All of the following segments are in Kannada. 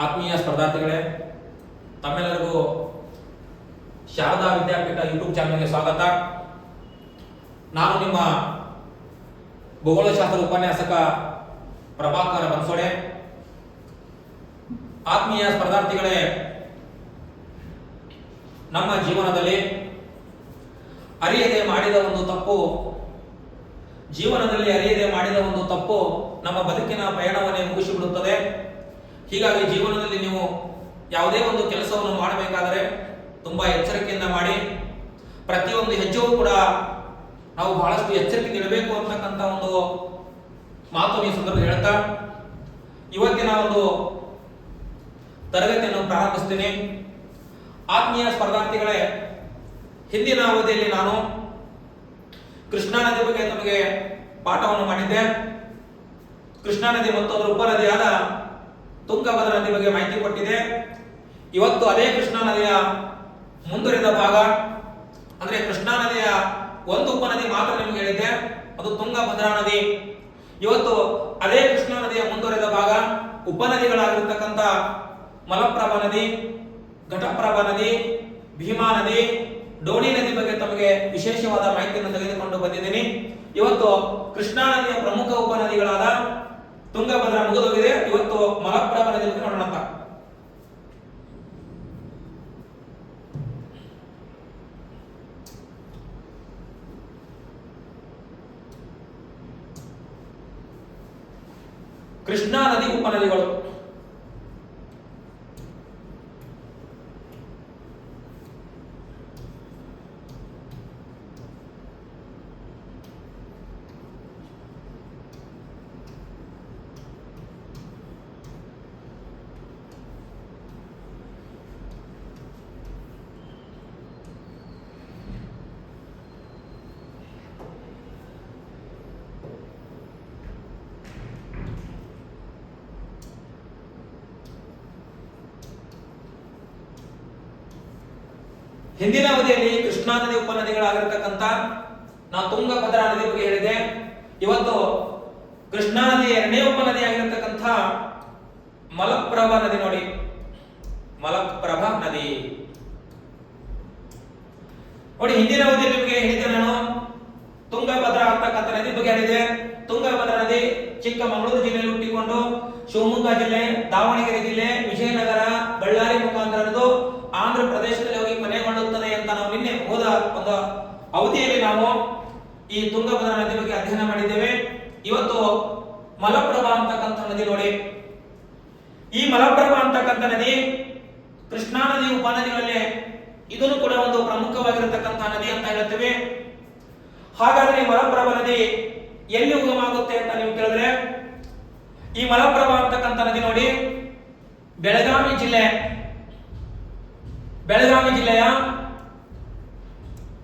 ಆತ್ಮೀಯ ಸ್ಪರ್ಧಾರ್ಥಿಗಳೇ, ತಮ್ಮೆಲ್ಲರಿಗೂ ಶಾರದಾ ವಿದ್ಯಾಪೀಠ ಯೂಟ್ಯೂಬ್ ಚಾನಲ್ಗೆ ಸ್ವಾಗತ. ನಾನು ನಿಮ್ಮ ಭೂಗೋಳಶಾಸ್ತ್ರ ಉಪನ್ಯಾಸಕ ಪ್ರಭಾಕರ ಬನ್ಸೋಡೆ. ಆತ್ಮೀಯ ಸ್ಪರ್ಧಾರ್ಥಿಗಳೇ, ನಮ್ಮ ಜೀವನದಲ್ಲಿ ಅರಿಯದೆ ಮಾಡಿದ ಒಂದು ತಪ್ಪು, ಜೀವನದಲ್ಲಿ ಅರಿಯದೆ ಮಾಡಿದ ಒಂದು ತಪ್ಪು ನಮ್ಮ ಬದುಕಿನ ಪಯಣವನ್ನೇ ಮುಗಿಸಿಬಿಡುತ್ತದೆ. ಹೀಗಾಗಿ ಜೀವನದಲ್ಲಿ ನೀವು ಯಾವುದೇ ಒಂದು ಕೆಲಸವನ್ನು ಮಾಡಬೇಕಾದರೆ ತುಂಬಾ ಎಚ್ಚರಿಕೆಯಿಂದ ಮಾಡಿ. ಪ್ರತಿಯೊಂದು ಹೆಜ್ಜೆಯೂ ಕೂಡ ನಾವು ಬಹಳಷ್ಟು ಎಚ್ಚರಿಕೆ ಇಡಬೇಕು ಅಂತಕ್ಕಂಥ ಒಂದು ಮಾತು ಈ ಸಂದರ್ಭ ಹೇಳ್ತಾ. ಇವತ್ತಿನ ಒಂದು ತರಗತಿಯನ್ನು ಪ್ರಾರಂಭಿಸ್ತೀನಿ. ಆತ್ಮೀಯ ಸ್ಪರ್ಧಾರ್ಥಿಗಳೇ, ಹಿಂದಿನ ಅವಧಿಯಲ್ಲಿ ನಾನು ಕೃಷ್ಣಾ ನದಿ ಬಗ್ಗೆ ನಮಗೆ ಪಾಠವನ್ನು ಮಾಡಿದ್ದೆ. ಕೃಷ್ಣಾ ನದಿ ಮತ್ತು ಅದರ ಉಪನದಿಯಾದ ತುಂಗಭದ್ರಾ ನದಿ ಬಗ್ಗೆ ಮಾಹಿತಿ ಕೊಟ್ಟಿದೆ. ಇವತ್ತು ಅದೇ ಕೃಷ್ಣಾ ನದಿಯ ಮುಂದುವರಿದ ಭಾಗ. ಅಂದ್ರೆ ಕೃಷ್ಣಾ ನದಿಯ ಒಂದು ಉಪನದಿ ಮಾತ್ರ ನಿಮಗೆ ಹೇಳಿದ್ದೆ. ಅದು ತುಂಗಭದ್ರಾ ನದಿ. ಇವತ್ತು ಅದೇ ಕೃಷ್ಣಾ ನದಿಯ ಮುಂದುವರಿದ ಭಾಗ. ಉಪನದಿಗಳಾಗಿರ್ತಕ್ಕಂಥ ಮಲಪ್ರಭಾ ನದಿ, ಘಟಪ್ರಭಾ ನದಿ, ಭೀಮಾ ನದಿ, ಡೋಣಿ ನದಿ ಬಗ್ಗೆ ತಮಗೆ ವಿಶೇಷವಾದ ಮಾಹಿತಿಯನ್ನು ತೆಗೆದುಕೊಂಡು ಬಂದಿದ್ದೀನಿ. ಇವತ್ತು ಕೃಷ್ಣಾ ನದಿಯ ಪ್ರಮುಖ ಉಪನದಿಗಳಾದ ತುಂಗಭದ್ರಾ ಮುಗಿದೋಗಿದೆ. ಇವತ್ತು ಮಲಪ್ರಭಾ ನದಿ ನೋಡೋಣ ಅಂತ. ಕೃಷ್ಣಾ ನದಿ ಉಪನದಿಗಳು. ಹಿಂದಿನ ಅವಧಿಯಲ್ಲಿ ಕೃಷ್ಣಾ ನದಿ ಉಪನದಿಗಳಾಗಿರ್ತಕ್ಕಂಥ ನಾವು ತುಂಗಭದ್ರಾ ನದಿ ಬಗ್ಗೆ ಹೇಳಿದೆ. ಇವತ್ತು ಕೃಷ್ಣಾ ನದಿ ಎರಡನೇ ಉಪನದಿ ಆಗಿರತಕ್ಕಂಥ ಮಲಪ್ರಭಾ ನದಿ ನೋಡಿ. ಮಲಪ್ರಭಾ ನದಿ. ನೋಡಿ, ಹಿಂದಿನ ಅವಧಿಯಲ್ಲಿ ನಿಮಗೆ ಹೇಳಿದೆ ನಾನು. ತುಂಗಭದ್ರಾ ಅಂತಕ್ಕಂಥ ನದಿ ಬಗ್ಗೆ ಹೇಳಿದೆ. ತುಂಗಭದ್ರಾ ನದಿ ಚಿಕ್ಕಮಗಳೂರು ಜಿಲ್ಲೆಯಲ್ಲಿ ಹುಟ್ಟಿಕೊಂಡು ಶಿವಮೊಗ್ಗ ಜಿಲ್ಲೆ, ದಾವಣಗೆರೆ ಜಿಲ್ಲೆ ವಿಜಯನಗರ ಬಳ್ಳಾರಿ ಮುಖಾಂತರ ಹರಿದು ಆಂಧ್ರ ಪ್ರದೇಶದಲ್ಲಿ ಹೋಗಿ ಕೊನೆಗೊಳ್ಳುತ್ತದೆ ಅಂತ ನಾವು ನಿನ್ನೆ ಹೋದ ಒಂದು ಅವಧಿಯಲ್ಲಿ ನಾವು ಈ ತುಂಗಭದ್ರಾ ನದಿ ಬಗ್ಗೆ ಅಧ್ಯಯನ ಮಾಡಿದ್ದೇವೆ. ಇವತ್ತು ಮಲಪ್ರಭಾ ಅಂತಕ್ಕಂಥ ನದಿ ನೋಡಿ. ಈ ಮಲಪ್ರಭಾ ಅಂತಕ್ಕಂಥ ನದಿ ಕೃಷ್ಣಾ ನದಿ ಉಪನದಿಗಳಲ್ಲಿ ಇದನ್ನು ಕೂಡ ಒಂದು ಪ್ರಮುಖವಾಗಿರತಕ್ಕಂತಹ ನದಿ ಅಂತ ಹೇಳ್ತೇವೆ. ಹಾಗಾದ್ರೆ ಮಲಪ್ರಭಾ ನದಿ ಎಲ್ಲಿ ಉಗಮ ಆಗುತ್ತೆ ಅಂತ ನೀವು ಕೇಳಿದ್ರೆ, ಈ ಮಲಪ್ರಭಾ ಅಂತಕ್ಕಂಥ ನದಿ ನೋಡಿ, ಬೆಳಗಾವಿ ಜಿಲ್ಲೆ, ಬೆಳಗಾವಿ ಜಿಲ್ಲೆಯ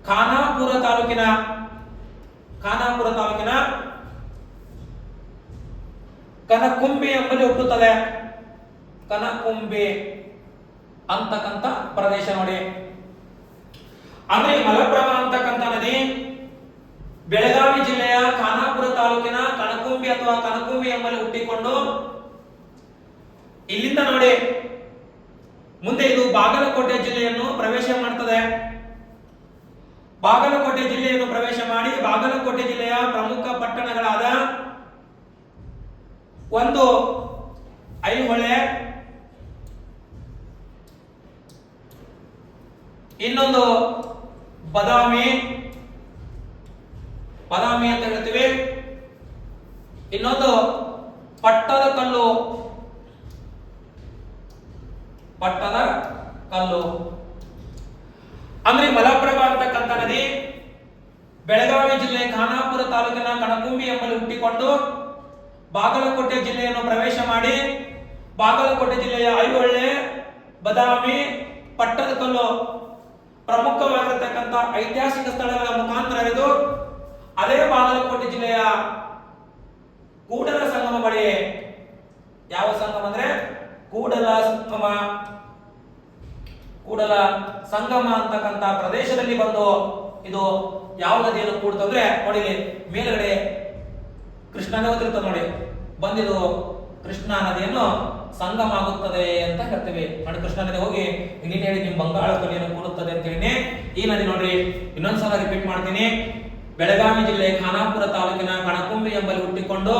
ಖಾನಾಪುರ ತಾಲೂಕಿನ ಖಾನಾಪುರ ತಾಲೂಕಿನ ಕನಕುಂಬಿ ಎಂಬಲ್ಲಿ ಹುಟ್ಟುತ್ತದೆ ಕನಕುಂಬೆ ಅಂತಕ್ಕಂಥ ಪ್ರದೇಶ ನೋಡಿ. ಅಂದ್ರೆ ಮಲಪ್ರಭಾ ಅಂತಕ್ಕಂಥ ನದಿ ಬೆಳಗಾವಿ ಜಿಲ್ಲೆಯ ಖಾನಾಪುರ ತಾಲೂಕಿನ ಕನಕುಂಬಿ ಅಥವಾ ಕನಕುಂಬಿ ಎಂಬಲ್ಲಿ ಹುಟ್ಟಿಕೊಂಡು ಇಲ್ಲಿಂದ ನೋಡಿ. ಮುಂದೆ ಇದು ಬಾಗಲಕೋಟೆ ಜಿಲ್ಲೆಯನ್ನು ಪ್ರವೇಶ ಮಾಡ್ತದೆ. ಬಾಗಲಕೋಟೆ ಜಿಲ್ಲೆಯನ್ನು ಪ್ರವೇಶ ಮಾಡಿ ಬಾಗಲಕೋಟೆ ಜಿಲ್ಲೆಯ ಪ್ರಮುಖ ಪಟ್ಟಣಗಳಾದ ಒಂದು ಐಹೊಳೆ, ಇನ್ನೊಂದು ಬದಾಮಿ ಬದಾಮಿ ಅಂತ ಹೇಳ್ತೀವಿ. ಇನ್ನೊಂದು ಪಟ್ಟದ ಕಲ್ಲು ಪಟ್ಟದ ಕಲ್ಲು. ಅಂದ್ರೆ ಮಲಪ್ರಭಾ ಅಂತಕ್ಕಂಥ ನದಿ ಬೆಳಗಾವಿ ಜಿಲ್ಲೆ ಖಾನಾಪುರ ತಾಲೂಕಿನ ಕಣಕುಂಬಿ ಎಂಬಲ್ಲಿ ಹುಟ್ಟಿಕೊಂಡು ಬಾಗಲಕೋಟೆ ಜಿಲ್ಲೆಯನ್ನು ಪ್ರವೇಶ ಮಾಡಿ ಬಾಗಲಕೋಟೆ ಜಿಲ್ಲೆಯ ಐಹೊಳೆ, ಬದಾಮಿ ಪಟ್ಟದಕಲ್ಲು ಪ್ರಮುಖವಾಗಿರತಕ್ಕಂಥ ಐತಿಹಾಸಿಕ ಸ್ಥಳಗಳ ಮುಖಾಂತರ ಇದು ಅದೇ ಬಾಗಲಕೋಟೆ ಜಿಲ್ಲೆಯ ಕೂಡಲ ಸಂಗಮ ಬಳಿ ಯಾವ ಸಂಗಮ ಅಂದ್ರೆ ಕೂಡಲ ಸಂಗಮ. ಕೂಡಲ ಸಂಗಮ ಅಂತಕ್ಕಂತ ಪ್ರದೇಶದಲ್ಲಿ ಬಂದು ಇದು ಯಾವ ನದಿಯನ್ನು ಕೂಡ್ತಂದ್ರೆ ನೋಡಿ ಮೇಲುಗಡೆ ಕೃಷ್ಣ ನದಿ ನೋಡಿ. ಬಂದಿದ್ದು ಕೃಷ್ಣಾ ನದಿಯನ್ನು ಸಂಗಮ ಆಗುತ್ತದೆ ಅಂತ ಹೇಳ್ತೀವಿ. ನೋಡಿ ಕೃಷ್ಣ ನದಿ ಹೋಗಿ ನೀನು ಹೇಳಿ ನಿಮ್ ಬಂಗಾಳ ಕೂಡುತ್ತದೆ ಅಂತ ಹೇಳಿ. ಈ ನದಿ ನೋಡ್ರಿ ಇನ್ನೊಂದ್ಸಲ ರಿಪೀಟ್ ಮಾಡ್ತೀನಿ. ಬೆಳಗಾವಿ ಜಿಲ್ಲೆ ಖಾನಾಪುರ ತಾಲೂಕಿನ ಕಣಕುಂಬಿ ಎಂಬಲ್ಲಿ ಹುಟ್ಟಿಕೊಂಡು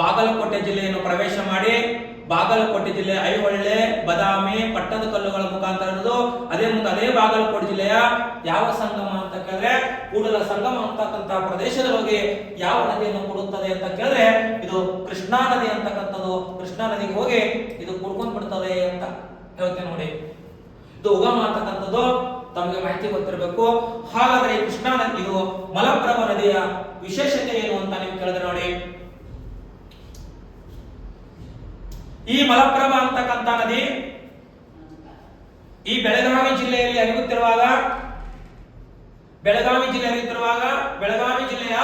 ಬಾಗಲಕೋಟೆ ಜಿಲ್ಲೆಯನ್ನು ಪ್ರವೇಶ ಮಾಡಿ ಬಾಗಲಕೋಟೆ ಜಿಲ್ಲೆ ಐಹೊಳ್ಳೆ ಬದಾಮಿ ಪಟ್ಟದ ಕಲ್ಲುಗಳ ಮುಖಾಂತರ ಇರೋದು. ಅದೇ ಮುಂದೆ ಅದೇ ಬಾಗಲಕೋಟೆ ಜಿಲ್ಲೆಯ ಯಾವ ಸಂಗಮ ಅಂತ ಕೇಳಿದ್ರೆ, ಕೂಡಲ ಸಂಗಮ ಅಂತಕ್ಕಂತಹ ಪ್ರದೇಶದ ಬಗ್ಗೆ ಯಾವ ನದಿಯನ್ನು ಕೊಡುತ್ತದೆ ಅಂತ ಕೇಳಿದ್ರೆ, ಇದು ಕೃಷ್ಣಾ ನದಿ ಅಂತಕ್ಕಂಥದ್ದು. ಕೃಷ್ಣಾ ನದಿಗೆ ಹೋಗಿ ಇದು ಕುಡ್ಕೊಂಡ್ ಬಿಡ್ತದೆ ಅಂತ ಹೇಳ್ತೇನೆ ನೋಡಿ. ಇದು ಉಗಮ ಅಂತಕ್ಕಂಥದ್ದು. ತಮಗೆ ಮಾಹಿತಿ ಗೊತ್ತಿರಬೇಕು. ಹಾಗಾದ್ರೆ ಕೃಷ್ಣಾ ನದಿ, ಇದು ಮಲಪ್ರಭಾ ನದಿಯ ವಿಶೇಷತೆ ಏನು ಅಂತ ನೀವು ಕೇಳಿದ್ರೆ ನೋಡಿ. ಈ ಮಲಪ್ರಭಾ ಅಂತಕ್ಕಂಥ ನದಿ ಈ ಬೆಳಗಾವಿ ಜಿಲ್ಲೆಯಲ್ಲಿ ಹರಿಯುತ್ತಿರುವಾಗ, ಬೆಳಗಾವಿ ಜಿಲ್ಲೆ ಹರಿಯುತ್ತಿರುವಾಗ, ಬೆಳಗಾವಿ ಜಿಲ್ಲೆಯ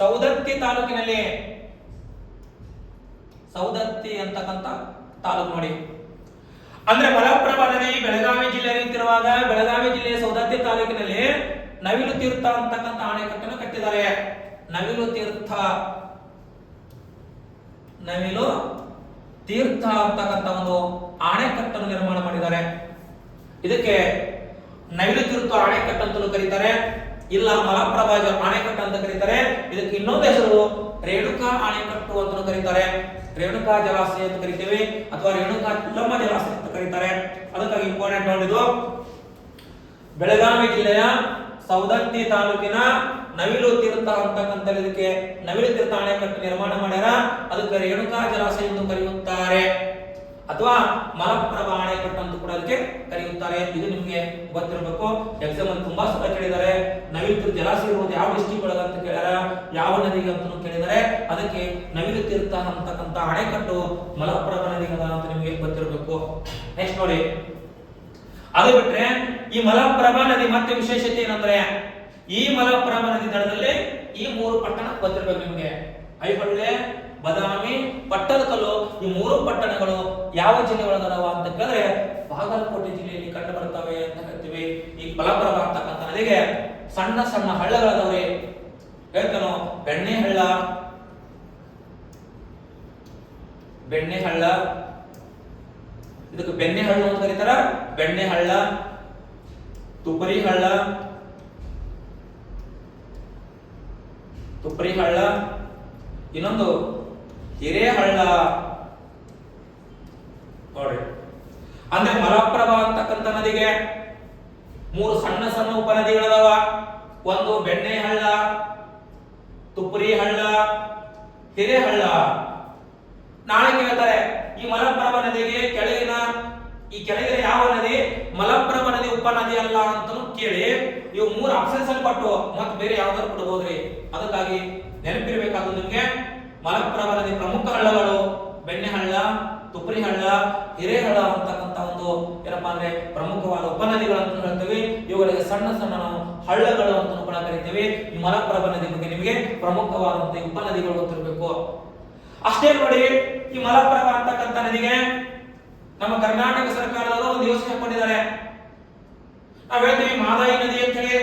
ಸೌದತ್ತಿ ತಾಲೂಕಿನಲ್ಲಿ, ಸೌದತ್ತಿ ಅಂತಕ್ಕಂಥ ತಾಲೂಕು ನೋಡಿ. ಅಂದ್ರೆ ಮಲಪ್ರಭಾ ನದಿ ಬೆಳಗಾವಿ ಜಿಲ್ಲೆ ಹರಿಯುತ್ತಿರುವಾಗ, ಬೆಳಗಾವಿ ಜಿಲ್ಲೆಯ ಸೌದತ್ತಿ ತಾಲೂಕಿನಲ್ಲಿ ನವಿಲು ತೀರ್ಥ ಅಂತಕ್ಕಂಥ ಅಣೆಕಟ್ಟನ್ನು ಕಟ್ಟಿದ್ದಾರೆ. ನವಿಲು ತೀರ್ಥ, ನವಿಲು ತೀರ್ಥ ಅಂತಕ್ಕಂಥ ಒಂದು ಆಣೆಕಟ್ಟನ್ನು ನಿರ್ಮಾಣ ಮಾಡಿದ್ದಾರೆ. ಇದಕ್ಕೆ ತೀರ್ಥ ಅಣೆಕಟ್ಟು ಅಂತಲೂ ಕರೀತಾರೆ, ಇಲ್ಲ ಮಲಪ್ರಭಾಜ ಆಣೆಕಟ್ಟು ಅಣೆಕಟ್ಟು ಅಂತ ಕರೀತಾರೆ, ಇದಕ್ಕೆ ಇನ್ನೊಂದು ಹೆಸರು ರೇಣುಕಾ ಅಣೆಕಟ್ಟು ಅಂತಲೂ ಕರೀತಾರೆ. ರೇಣುಕಾ ಜಲಾಶಯ ಅಂತ ಕರಿತೀವಿ, ಅಥವಾ ರೇಣುಕಾ ಲಮ್ಮ ಜಲಾಶಯ ಅಂತ ಕರೀತಾರೆ. ಅದಕ್ಕಾಗಿ ಇಂಪಾರ್ಟೆಂಟ್ ನೋಡಿದ್ದು. ಬೆಳಗಾವಿ ಜಿಲ್ಲೆಯ ಸೌದತ್ತಿ ತಾಲೂಕಿನ ನವಿಲು ತೀರ್ಥ ಅಂತಕ್ಕಂಥ ಇದಕ್ಕೆ ನವಿಲು ತೀರ್ಥ ಅಣೆಕಟ್ಟು ನಿರ್ಮಾಣ ಮಾಡ್ಯಾರ. ಅದಕ್ಕೆ ರೇಣುಕಾ ಜಲಾಶಯ ಎಂದು ಕರೆಯುತ್ತಾರೆ. ಅಥವಾ ಮಲಪ್ರಭಾ ಅಣೆಕಟ್ಟು ಅಂತ ಕೂಡ ಅದಕ್ಕೆ ಕರೆಯುತ್ತಾರೆ. ಇದು ನಿಮಗೆ ಗೊತ್ತಿರಬೇಕು. ಎಕ್ಸಾಮ್ ಅಲ್ಲಿ ತುಂಬಾ ಸಲ ಕೇಳಿದ್ದಾರೆ. ನವಿಲು ಜಲಾಶಯ ಇರುವುದು ಯಾವ ಡಿಸ್ಟಿಕ್ ಒಳಗೆ ಅಂತ ಕೇಳ್ಯಾರ? ಯಾವ ನದಿಗೆ ಅಂತ ಕೇಳಿದರೆ ಅದಕ್ಕೆ ನವಿಲು ತೀರ್ಥ ಅಂತಕ್ಕಂಥ ಅಣೆಕಟ್ಟು ಮಲಪ್ರಭಾ ನದಿಗೆ ಅಂತ ನಿಮಗೆ ಗೊತ್ತಿರಬೇಕು. ನೆಕ್ಸ್ಟ್ ನೋಡಿ. ಅದು ಬಿಟ್ರೆ ಈ ಮಲಪ್ರಭಾ ನದಿ ಮತ್ತೆ ವಿಶೇಷತೆ ಏನಂದ್ರೆ ಈ ಮಲಪ್ರಭಾ ನದಿ ದಡದಲ್ಲಿ ಈ ಮೂರು ಪಟ್ಟಣ ಗೊತ್ತಿರ್ಬೇಕು ನಿಮಗೆ. ಐಹೊಳೆ, ಬದಾಮಿ ಪಟ್ಟದಕಲ್ಲು ಈ ಮೂರು ಪಟ್ಟಣಗಳು ಯಾವ ಜಿಲ್ಲೆಗಳದಾವ ಅಂತ ಕೇಳಿದ್ರೆ ಬಾಗಲಕೋಟೆ ಜಿಲ್ಲೆಯಲ್ಲಿ ಕಂಡು ಬರ್ತವೆ ಅಂತ ಹೇಳ್ತೀವಿ. ಈ ಮಲಪ್ರಭಾ ಅಂತಕ್ಕಂಥ ನದಿಗೆ ಸಣ್ಣ ಸಣ್ಣ ಹಳ್ಳಗಳಾದವ್ರಿ. ಹೇಳ್ತಾನೋ, ಬೆಣ್ಣೆ ಹಳ್ಳ ಬೆಣ್ಣೆ ಹಳ್ಳ. ಇದಕ್ಕೆ ಬೆಣ್ಣೆ ಹಳ್ಳ ಅಂತ ಕರೀತಾರ. ಬೆಣ್ಣೆ ಹಳ್ಳ ತುಪರಿ ಹಳ್ಳ ತುಪ್ಪರಿ ಹಳ್ಳ ಇನ್ನೊಂದು ಹಿರೇಹಳ್ಳ. ನೋಡ್ರಿ ಅಂದ್ರೆ ಮಲಪ್ರಭಾ ಅಂತಕ್ಕಂಥ ನದಿಗೆ ಮೂರು ಸಣ್ಣ ಸಣ್ಣ ಉಪನದಿಗಳದಾವ. ಒಂದು ಬೆಣ್ಣೆ ಹಳ್ಳ ತುಪ್ಪರಿ ಹಳ್ಳ ಹಿರೇಹಳ್ಳ. ನಾಳೆ ಕೇಳ್ತಾರೆ, ಈ ಮಲಪ್ರಭಾ ನದಿಗೆ ಕೆಳಗಿನ, ಈ ಕೆಳಗಿನ ಯಾವ ನದಿ? ಮಲಪ್ರಭಾ ನದಿ ಉಪನದಿ ಅಲ್ಲ ಅಂತ ಕೇಳಿ. ಇವು ಮೂರು ಆಪ್ಷನ್ಸ್ ಅಲ್ಲಿ ಕೊಟ್ಟು ಮತ್ತೆ ಬೇರೆ ಯಾವ್ದಾದ್ರು ಕೊಡಬಹುದ್ರಿ ಅದಕ್ಕಾಗಿ ನೆನಪಿರ್ಬೇಕಾದ್ರು ನಿಮ್ಗೆ ಮಲಪ್ರಭಾ ನದಿ ಪ್ರಮುಖ ಹಳ್ಳಗಳು ಬೆಣ್ಣೆಹಳ್ಳ ತುಪ್ಪರಿ ಹಳ್ಳ ಹಿರೇಹಳ್ಳ ಅಂತಕ್ಕಂತ ಒಂದು ಏನಪ್ಪಾ ಅಂದ್ರೆ ಪ್ರಮುಖವಾದ ಉಪನದಿಗಳು ಅಂತ ಹೇಳ್ತೀವಿ. ಇವುಗಳಿಗೆ ಸಣ್ಣ ಸಣ್ಣ ನಾವು ಹಳ್ಳಗಳು ಅಂತ ಕೂಡ ಕರಿತೀವಿ. ಮಲಪ್ರಭಾ ನದಿ ಬಗ್ಗೆ ನಿಮಗೆ ಪ್ರಮುಖವಾದಂತ ಉಪನದಿಗಳು ಗೊತ್ತಿರಬೇಕು. ಅಷ್ಟೇ ನೋಡಿ, ಈ ಮಲಪ್ರಭಾ ಅಂತಕ್ಕಂಥ ನದಿಗೆ ನಮ್ಮ ಕರ್ನಾಟಕ ಸರ್ಕಾರದವರು ಒಂದು ಯೋಜನೆ ಹಾಕೊಂಡಿದ್ದಾರೆ ನಾವ್ ಹೇಳ್ತೀವಿ ಮಾದಾಯಿ ನದಿ ಅಂತ ಹೇಳಿ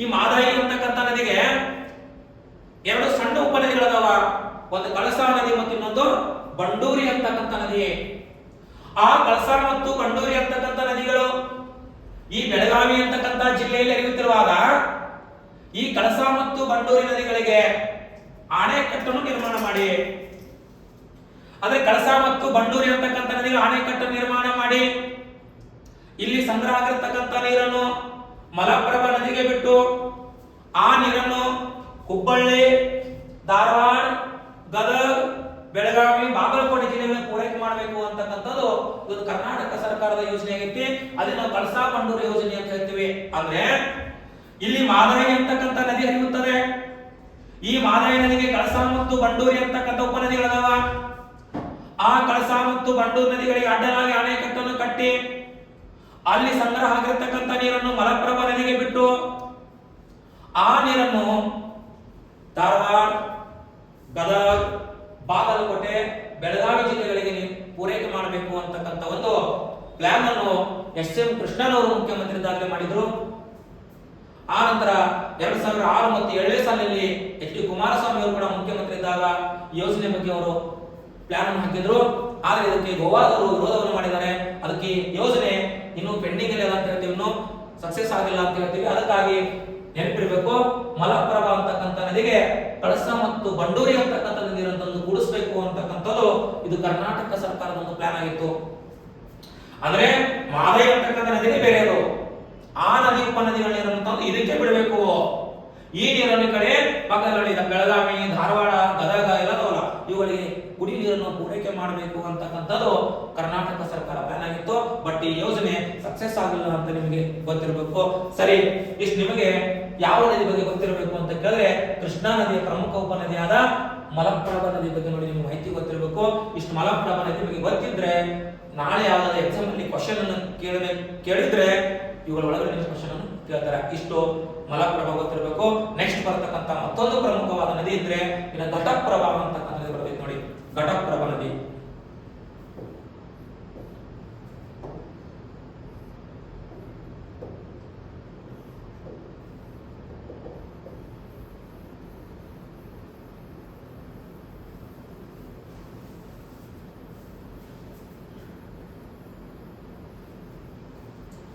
ಈ ಮಾದಾಯಿ ಅಂತಕ್ಕಂಥ ನದಿಗೆ ಎರಡು ಸಣ್ಣ ಉಪನದಿಗಳದಾವ. ಒಂದು ಕಳಸಾ ನದಿ ಮತ್ತು ಇನ್ನೊಂದು ಬಂಡೂರಿ ಅಂತಕ್ಕಂಥ ನದಿ. ಆ ಕಳಸಾ ಮತ್ತು ಬಂಡೂರಿ ಅಂತಕ್ಕಂಥ ನದಿಗಳು ಈ ಬೆಳಗಾವಿ ಅಂತಕ್ಕಂಥ ಜಿಲ್ಲೆಯಲ್ಲಿ ಹರಿಯುತ್ತಿರುವಾಗ ಈ ಕಳಸಾ ಮತ್ತು ಬಂಡೂರಿ ನದಿಗಳಿಗೆ ಅಣೆಕಟ್ಟನ್ನು ನಿರ್ಮಾಣ ಮಾಡಿ. ಅಂದ್ರೆ ಕಳಸಾ ಮತ್ತು ಬಂಡೂರಿ ಅಂತಕ್ಕಂಥ ನದಿಗಳ ಅಣೆಕಟ್ಟನ್ನು ನಿರ್ಮಾಣ ಮಾಡಿ. ಇಲ್ಲಿ ಸಂಗ್ರಹ ಆಗಿರ್ತಕ್ಕಂಥ ನೀರನ್ನು ಮಲಪ್ರಭಾ ನದಿಗೆ ಬಿಟ್ಟು ಆ ನೀರನ್ನು ಹುಬ್ಬಳ್ಳಿ, ಧಾರವಾಡ, ಗದಗ, ಬೆಳಗಾವಿ, ಬಾಗಲಕೋಟೆ ಜಿಲ್ಲೆಗಳಿಗೆ ಪೂರೈಕೆ ಮಾಡಬೇಕು ಅಂತಕ್ಕಂಥದ್ದು ಇದು ಕರ್ನಾಟಕ ಸರ್ಕಾರದ ಯೋಜನೆ ಆಗೈತಿ. ಅದನ್ನ ಕಳಸಾ ಬಂಡೂರು ಯೋಜನೆ ಅಂತ ಹೇಳ್ತೀವಿ. ಅಂದ್ರೆ ಇಲ್ಲಿ ಮಾದರಿ ಅಂತಕ್ಕಂಥ ನದಿ ಹರಿಯುತ್ತದೆ. ಈ ಮಾದರಿ ನದಿಗೆ ಕಳಸಾ ಮತ್ತು ಬಂಡೂರಿ ಅಂತಕ್ಕಂಥ ಉಪನದಿಗಳದಾವ. ಆ ಕಳಸಾ ಮತ್ತು ಬಂಡೂರು ನದಿಗಳಿಗೆ ಅಡ್ಡಲಾಗಿ ಅಣೆಕಟ್ಟನ್ನು ಕಟ್ಟಿ ಅಲ್ಲಿ ಸಂಗ್ರಹ ಆಗಿರತಕ್ಕಂಥ ನೀರನ್ನು ಮಲಪ್ರಭಾ ನದಿಗೆ ಬಿಟ್ಟು ಆ ನೀರನ್ನು ಧಾರವಾಡ, ಗದಗ, ಬಾಗಲಕೋಟೆ, ಬೆಳಗಾವಿ ಜಿಲ್ಲೆಗಳಿಗೆ ಪೂರೈಕೆ ಮಾಡಬೇಕು ಅಂತಕ್ಕಂಥ ಒಂದು ಪ್ಲಾನ್ ಅನ್ನು ಎಸ್ ಎಂ ಕೃಷ್ಣನವರು ಮುಖ್ಯಮಂತ್ರಿ ಇದ್ದಾಗಲೇ ಮಾಡಿದ್ರು. ಆ ನಂತರ ಎರಡ್ ಸಾವಿರದ ಆರು ಮತ್ತು ಏಳನೇ ಸಾಲಿನಲ್ಲಿ ಎಚ್ ಡಿ ಕುಮಾರಸ್ವಾಮಿ ಅವರು ಕೂಡ ಮುಖ್ಯಮಂತ್ರಿ ಇದ್ದಾಗ ಯೋಜನೆ ಬಗ್ಗೆ ಅವರು ಪ್ಲಾನ್ ಅನ್ನು ಹಾಕಿದ್ರು. ಆದರೆ ಇದಕ್ಕೆ ಗೋವಾದವರು ವಿರೋಧವನ್ನು ಮಾಡಿದ್ದಾರೆ. ಅದಕ್ಕೆ ಯೋಜನೆ ಇನ್ನು ಪೆಂಡಿಂಗ್ ಅಲ್ಲಿ ಅಂತ ಹೇಳ್ತೀವಿ, ಇನ್ನು ಸಕ್ಸೆಸ್ ಆಗಿಲ್ಲ ಅಂತ ಹೇಳ್ತೀವಿ. ಅದಕ್ಕಾಗಿ ನೆನಪಿರ್ಬೇಕು ಮಲಪ್ರಭಾ ಅಂತಕ್ಕಂಥ ನದಿಗೆ ಕಳಸ ಮತ್ತು ಬಂಡೂರಿ ಅಂತಕ್ಕಂಥ ನೀರನ್ನು ತಂದು ಕೂಡಿಸ್ಬೇಕು ಅಂತಕ್ಕಂಥದ್ದು ಇದು ಕರ್ನಾಟಕ ಸರ್ಕಾರದ ಒಂದು ಪ್ಲಾನ್ ಆಗಿತ್ತು. ಅಂದ್ರೆ ಮಾದೈ ಅಂತಕ್ಕಂಥ ನದಿನೇ ಬೇರೆಯದು ಆ ನದಿ ಉಪನದಿಗಳ ನೀರನ್ನು ತಂದು ಇದಕ್ಕೆ ಬಿಡಬೇಕು. ಈ ನೀರನ್ನು ಕಡೆ ಪಕ್ಕದಲ್ಲಿ ಬೆಳಗಾವಿ, ಧಾರವಾಡ, ಗದಗ ಎಲ್ಲ ಇವುಗಳಿಗೆ ಕುಡಿ ನೀರನ್ನು ಪೂರೈಕೆ ಮಾಡಬೇಕು ಅಂತಕ್ಕಂಥದ್ದು ಕರ್ನಾಟಕ ಸರ್ಕಾರ ಪ್ಲಾನ್ ಆಗಿತ್ತು. ಬಟ್ ಈ ಯೋಜನೆ ಸಕ್ಸೆಸ್ ಆಗಿಲ್ಲ ಅಂತ ನಿಮಗೆ ಗೊತ್ತಿರಬೇಕು. ಸರಿ, ಇಷ್ಟು ನಿಮಗೆ ಯಾವ ನದಿ ಬಗ್ಗೆ ಗೊತ್ತಿರಬೇಕು ಅಂತ ಕೇಳಿದ್ರೆ ಕೃಷ್ಣಾ ನದಿಯ ಪ್ರಮುಖ ಉಪನದಿಯಾದ ಮಲಪ್ರಭಾ ನದಿ ಬಗ್ಗೆ ನೋಡಿ ನಿಮ್ಗೆ ಮಾಹಿತಿ ಗೊತ್ತಿರಬೇಕು. ಇಷ್ಟು ಮಲಪ್ರಭಾ ನದಿ ಬಗ್ಗೆ ಗೊತ್ತಿದ್ರೆ ನಾಳೆ ಯಾವ್ದಾದ್ರು ಎಕ್ಸಾಮ್ ಅಲ್ಲಿ ಕ್ವಶನ್ ಅನ್ನು ಕೇಳಬೇಕು ಕೇಳಿದ್ರೆ ಇವುಗಳ ಒಳಗಡೆ ನಿಮ್ಮ ಕ್ವಶನ್ ಅನ್ನು ಕೇಳ್ತಾರೆ. ಇಷ್ಟು ಮಲಪ್ರಭಾ ಗೊತ್ತಿರಬೇಕು. ನೆಕ್ಸ್ಟ್ ಬರ್ತಕ್ಕಂಥ ಮತ್ತೊಂದು ಪ್ರಮುಖವಾದ ನದಿ ಇದ್ರೆ ಇನ್ನು ಘಟಪ್ರಭಾ ಅಂತಕ್ಕಂಥ ನದಿ ಬರ್ತೈತೆ ನೋಡಿ ಘಟಪ್ರಭಾ ನದಿ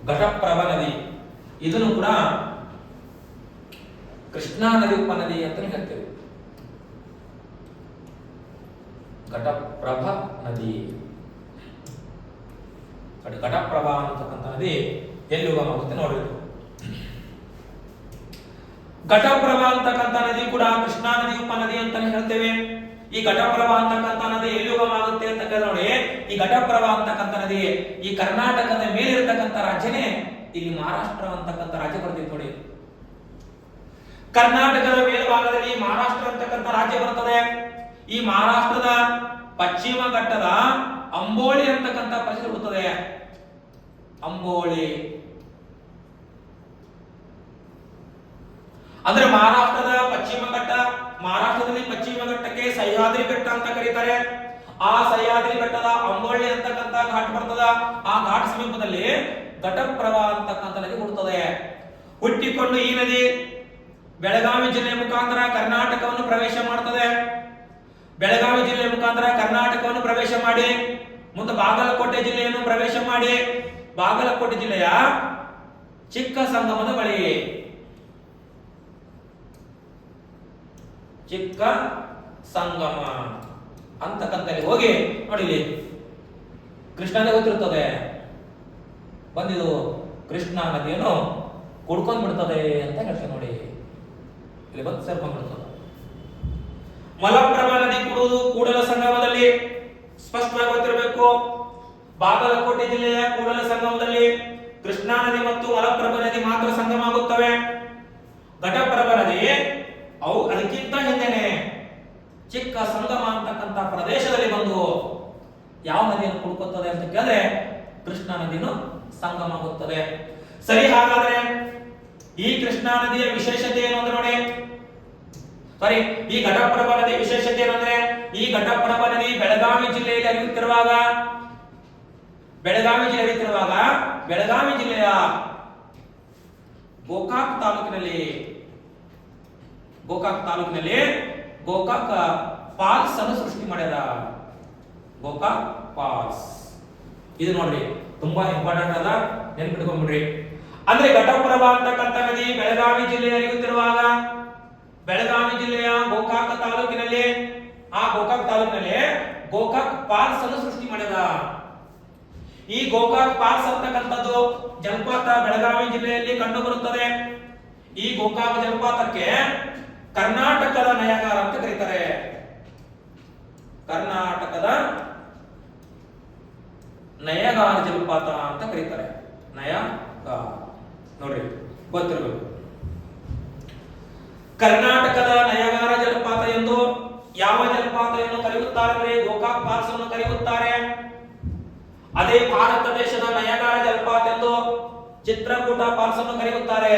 ಘಟಪ್ರಭಾ ನದಿ ಇದನ್ನು ಕೂಡ ಕೃಷ್ಣಾ ನದಿ ಉಪನದಿ ಅಂತಾನೆ ಹೇಳ್ತೇವೆ ಘಟಪ್ರಭಾ ನದಿ ನೋಡಿ ಘಟಪ್ರಭಾ ಅಂತಕ್ಕಂಥ ನದಿ ಎಲ್ಲಿ ಉಗಮಾಗುತ್ತೆ ನೋಡ್ರಿ ಇದು. ಘಟಪ್ರಭಾ ಅಂತಕ್ಕಂಥ ನದಿ ಕೂಡ ಕೃಷ್ಣಾ ನದಿ ಉಪನದಿ ಅಂತ ಹೇಳ್ತೇವೆ. ಈ ಘಟಪ್ರಭಾ ಅಂತಕ್ಕಂಥ ನದಿ ಎಲ್ಲಿ ಉಗಮಾಗುತ್ತೆ ಅಂತ ನೋಡಿ, ಈ ಘಟಪ್ರಭಾ ಅಂತಕ್ಕಂಥ ನದಿ ಈ ಕರ್ನಾಟಕದ ಮೇಲಿರ್ತಕ್ಕಂಥ ರಾಜ್ಯನೇ ಇಲ್ಲಿ ಮಹಾರಾಷ್ಟ್ರ ಅಂತಕ್ಕಂಥ ರಾಜ್ಯ ಬರ್ತೈತೆ ನೋಡಿ. ಕರ್ನಾಟಕದ ಮೇಲ್ಭಾಗದಲ್ಲಿ ಮಹಾರಾಷ್ಟ್ರ ಅಂತಕ್ಕಂಥ ರಾಜ್ಯ ಬರ್ತದೆ. ಈ ಮಹಾರಾಷ್ಟ್ರದ ಪಶ್ಚಿಮ ಘಟ್ಟದ ಅಂಬೋಳಿ ಅಂತಕ್ಕಂಥ ಪ್ರದೇಶ ಬರ್ತದೆ. ಅಂಬೋಳಿ. ಅಂದ್ರೆ ಮಹಾರಾಷ್ಟ್ರದ ಪಶ್ಚಿಮ ಘಟ್ಟ, ಮಹಾರಾಷ್ಟ್ರದಲ್ಲಿ ಪಶ್ಚಿಮ ಘಟ್ಟಕ್ಕೆ ಸಹ್ಯಾದ್ರಿ ಘಟ್ಟ ಅಂತ ಕರೀತಾರೆ. ಆ ಸಹ್ಯಾದ್ರಿ ಘಟ್ಟದ ಅಂಬೋಳ್ಳಿ ಅಂತಕ್ಕಂತ ಘಾಟ್ ಬರ್ತದ. ಆ ಘಾಟ್ ಸಮೀಪದಲ್ಲಿ ಘಟಪ್ರಭಾ ಅಂತಕ್ಕಂಥ ನದಿ ಹುಟ್ಟುತ್ತದೆ. ಹುಟ್ಟಿಕೊಂಡು ಈ ನದಿ ಬೆಳಗಾವಿ ಜಿಲ್ಲೆಯ ಮುಖಾಂತರ ಕರ್ನಾಟಕವನ್ನು ಪ್ರವೇಶ ಮಾಡ್ತದೆ. ಬೆಳಗಾವಿ ಜಿಲ್ಲೆಯ ಮುಖಾಂತರ ಕರ್ನಾಟಕವನ್ನು ಪ್ರವೇಶ ಮಾಡಿ, ಮುಂದೆ ಬಾಗಲಕೋಟೆ ಜಿಲ್ಲೆಯನ್ನು ಪ್ರವೇಶ ಮಾಡಿ. ಬಾಗಲಕೋಟೆ ಜಿಲ್ಲೆಯ ಚಿಕ್ಕ ಸಂಗಮದ ಬಳಿ ಚಿಕ್ಕ ಸಂಗಮ ಅಂತಕ್ಕಂಥಲ್ಲಿ ಹೋಗಿ ನೋಡಿ ಕೃಷ್ಣನೇ ಗೊತ್ತಿರ್ತದೆ ಬಂದಿದು ಕೃಷ್ಣ ನದಿಯನ್ನು ಕುಡ್ಕೊಂಡ್ ಬಿಡ್ತದೆ ಅಂತ ಹೇಳ್ತೇವೆ ನೋಡಿ. ಇಲ್ಲಿ ಬಂದು ಸೇರ್ಕೊಂಡ್ಬಿಡ್ತದೆ ಮಲಪ್ರಭಾ ನದಿ ಕುಡುವುದು ಕೂಡಲ ಸಂಗಮದಲ್ಲಿ ಸ್ಪಷ್ಟವಾಗಿ ಗೊತ್ತಿರಬೇಕು. ಬಾಗಲಕೋಟೆ ಜಿಲ್ಲೆಯ ಕೂಡಲ ಸಂಗಮದಲ್ಲಿ ಕೃಷ್ಣಾ ನದಿ ಮತ್ತು ಮಲಪ್ರಭಾ ನದಿ ಮಾತ್ರ ಸಂಗಮ ಆಗುತ್ತವೆ. ಘಟಪ್ರಭಾ ನದಿ ಅವು ಅದಕ್ಕಿಂತ ಹಿಂದೆನೆ ಚಿಕ್ಕ ಸಂಗಮ ಅಂತಕ್ಕಂಥ ಪ್ರದೇಶದಲ್ಲಿ ಬಂದು ಯಾವ ನದಿಯನ್ನು ಕುಡ್ಕೊತ್ತದೆ ಅಂತ ಕೇಳಿದ್ರೆ ಕೃಷ್ಣಾ ನದಿನೂ ಸಂಗಮ ಆಗುತ್ತದೆ. ಸರಿ, ಹಾಗಾದ್ರೆ ಈ ಕೃಷ್ಣಾ ನದಿಯ ವಿಶೇಷತೆ ಏನು ಅಂದ್ರೆ ನೋಡಿ. ಸಾರಿ, ಈ ಘಟಪ್ರಭಾ ನದಿಯ ವಿಶೇಷತೆ ಏನಂದ್ರೆ ಈ ಘಟಪ್ರಭಾ ನದಿ ಬೆಳಗಾವಿ ಜಿಲ್ಲೆಯಲ್ಲಿ ಹರಿಯುತ್ತಿರುವಾಗ, ಬೆಳಗಾವಿ ಜಿಲ್ಲೆ ಹರಿಯುತ್ತಿರುವಾಗ, ಬೆಳಗಾವಿ ಜಿಲ್ಲೆಯ ಗೋಕಾಕ್ ತಾಲೂಕಿನಲ್ಲಿ ಗೋಕಾಕ್ ತಾಲೂಕಿನಲ್ಲಿ ಗೋಕಾಕ್ ಫಾಲ್ಸ್ ಅನ್ನು ಸೃಷ್ಟಿ ಮಾಡ್ಯಾರ. ಗೋಕಾಕ್ ಫಾಲ್ಸ್. ಇದು ನೋಡ್ರಿ, ತುಂಬಾ ಇಂಪಾರ್ಟೆಂಟ್ ಅದ ನೆನ್ಪಿಟ್ಕೊಂಡ್ಬಿಡ್ರಿ ಅಂದ್ರೆ ಘಟಪ್ರಭಾ ಅಂತಕ್ಕಂಥ ನದಿ ಬೆಳಗಾವಿ ಜಿಲ್ಲೆ ಹರಿಯುತ್ತಿರುವಾಗ ಬೆಳಗಾವಿ ಜಿಲ್ಲೆಯ ಗೋಕಾಕ್ ತಾಲೂಕಿನಲ್ಲಿ, ಆ ಗೋಕಾಕ್ ತಾಲೂಕಿನಲ್ಲಿ ಗೋಕಾಕ್ ಫಾಲ್ಸ್ ಅನ್ನು ಸೃಷ್ಟಿ ಮಾಡ್ಯದ ಈ ಗೋಕಾಕ್ ಪಾಲ್ಸ್ ಅಂತಕ್ಕಂಥದ್ದು ಜಲಪಾತ ಬೆಳಗಾವಿ ಜಿಲ್ಲೆಯಲ್ಲಿ ಕಂಡು ಬರುತ್ತದೆ ಈ ಗೋಕಾಕ್ ಜಲಪಾತಕ್ಕೆ ಕರ್ನಾಟಕದ ನಯಗಾರ ಅಂತ ಕರೀತಾರೆ. ಕರ್ನಾಟಕದ ನಯಗಾರ ಜಲಪಾತ ಅಂತ ಕರೀತಾರೆ. ನಯಗಾರ. ನೋಡ್ರಿ, ಗೊತ್ತಿರಬೇಕು. ಕರ್ನಾಟಕದ ನಯಗಾರ ಜಲಪಾತ ಎಂದು ಯಾವ ಜಲಪಾತ ಎಂದು ಕರೆಯುತ್ತಾರೆ? ಗೋಕಾಕ್ ಫಾಲ್ಸ್ ಅನ್ನು ಕರೆಯುತ್ತಾರೆ. ಅದೇ ಭಾರತ ದೇಶದ ನಯಗಾರ ಜಲಪಾತ ಎಂದು ಚಿತ್ರಕೂಟ ಫಾಲ್ಸ್ ಅನ್ನು ಕರೆಯುತ್ತಾರೆ.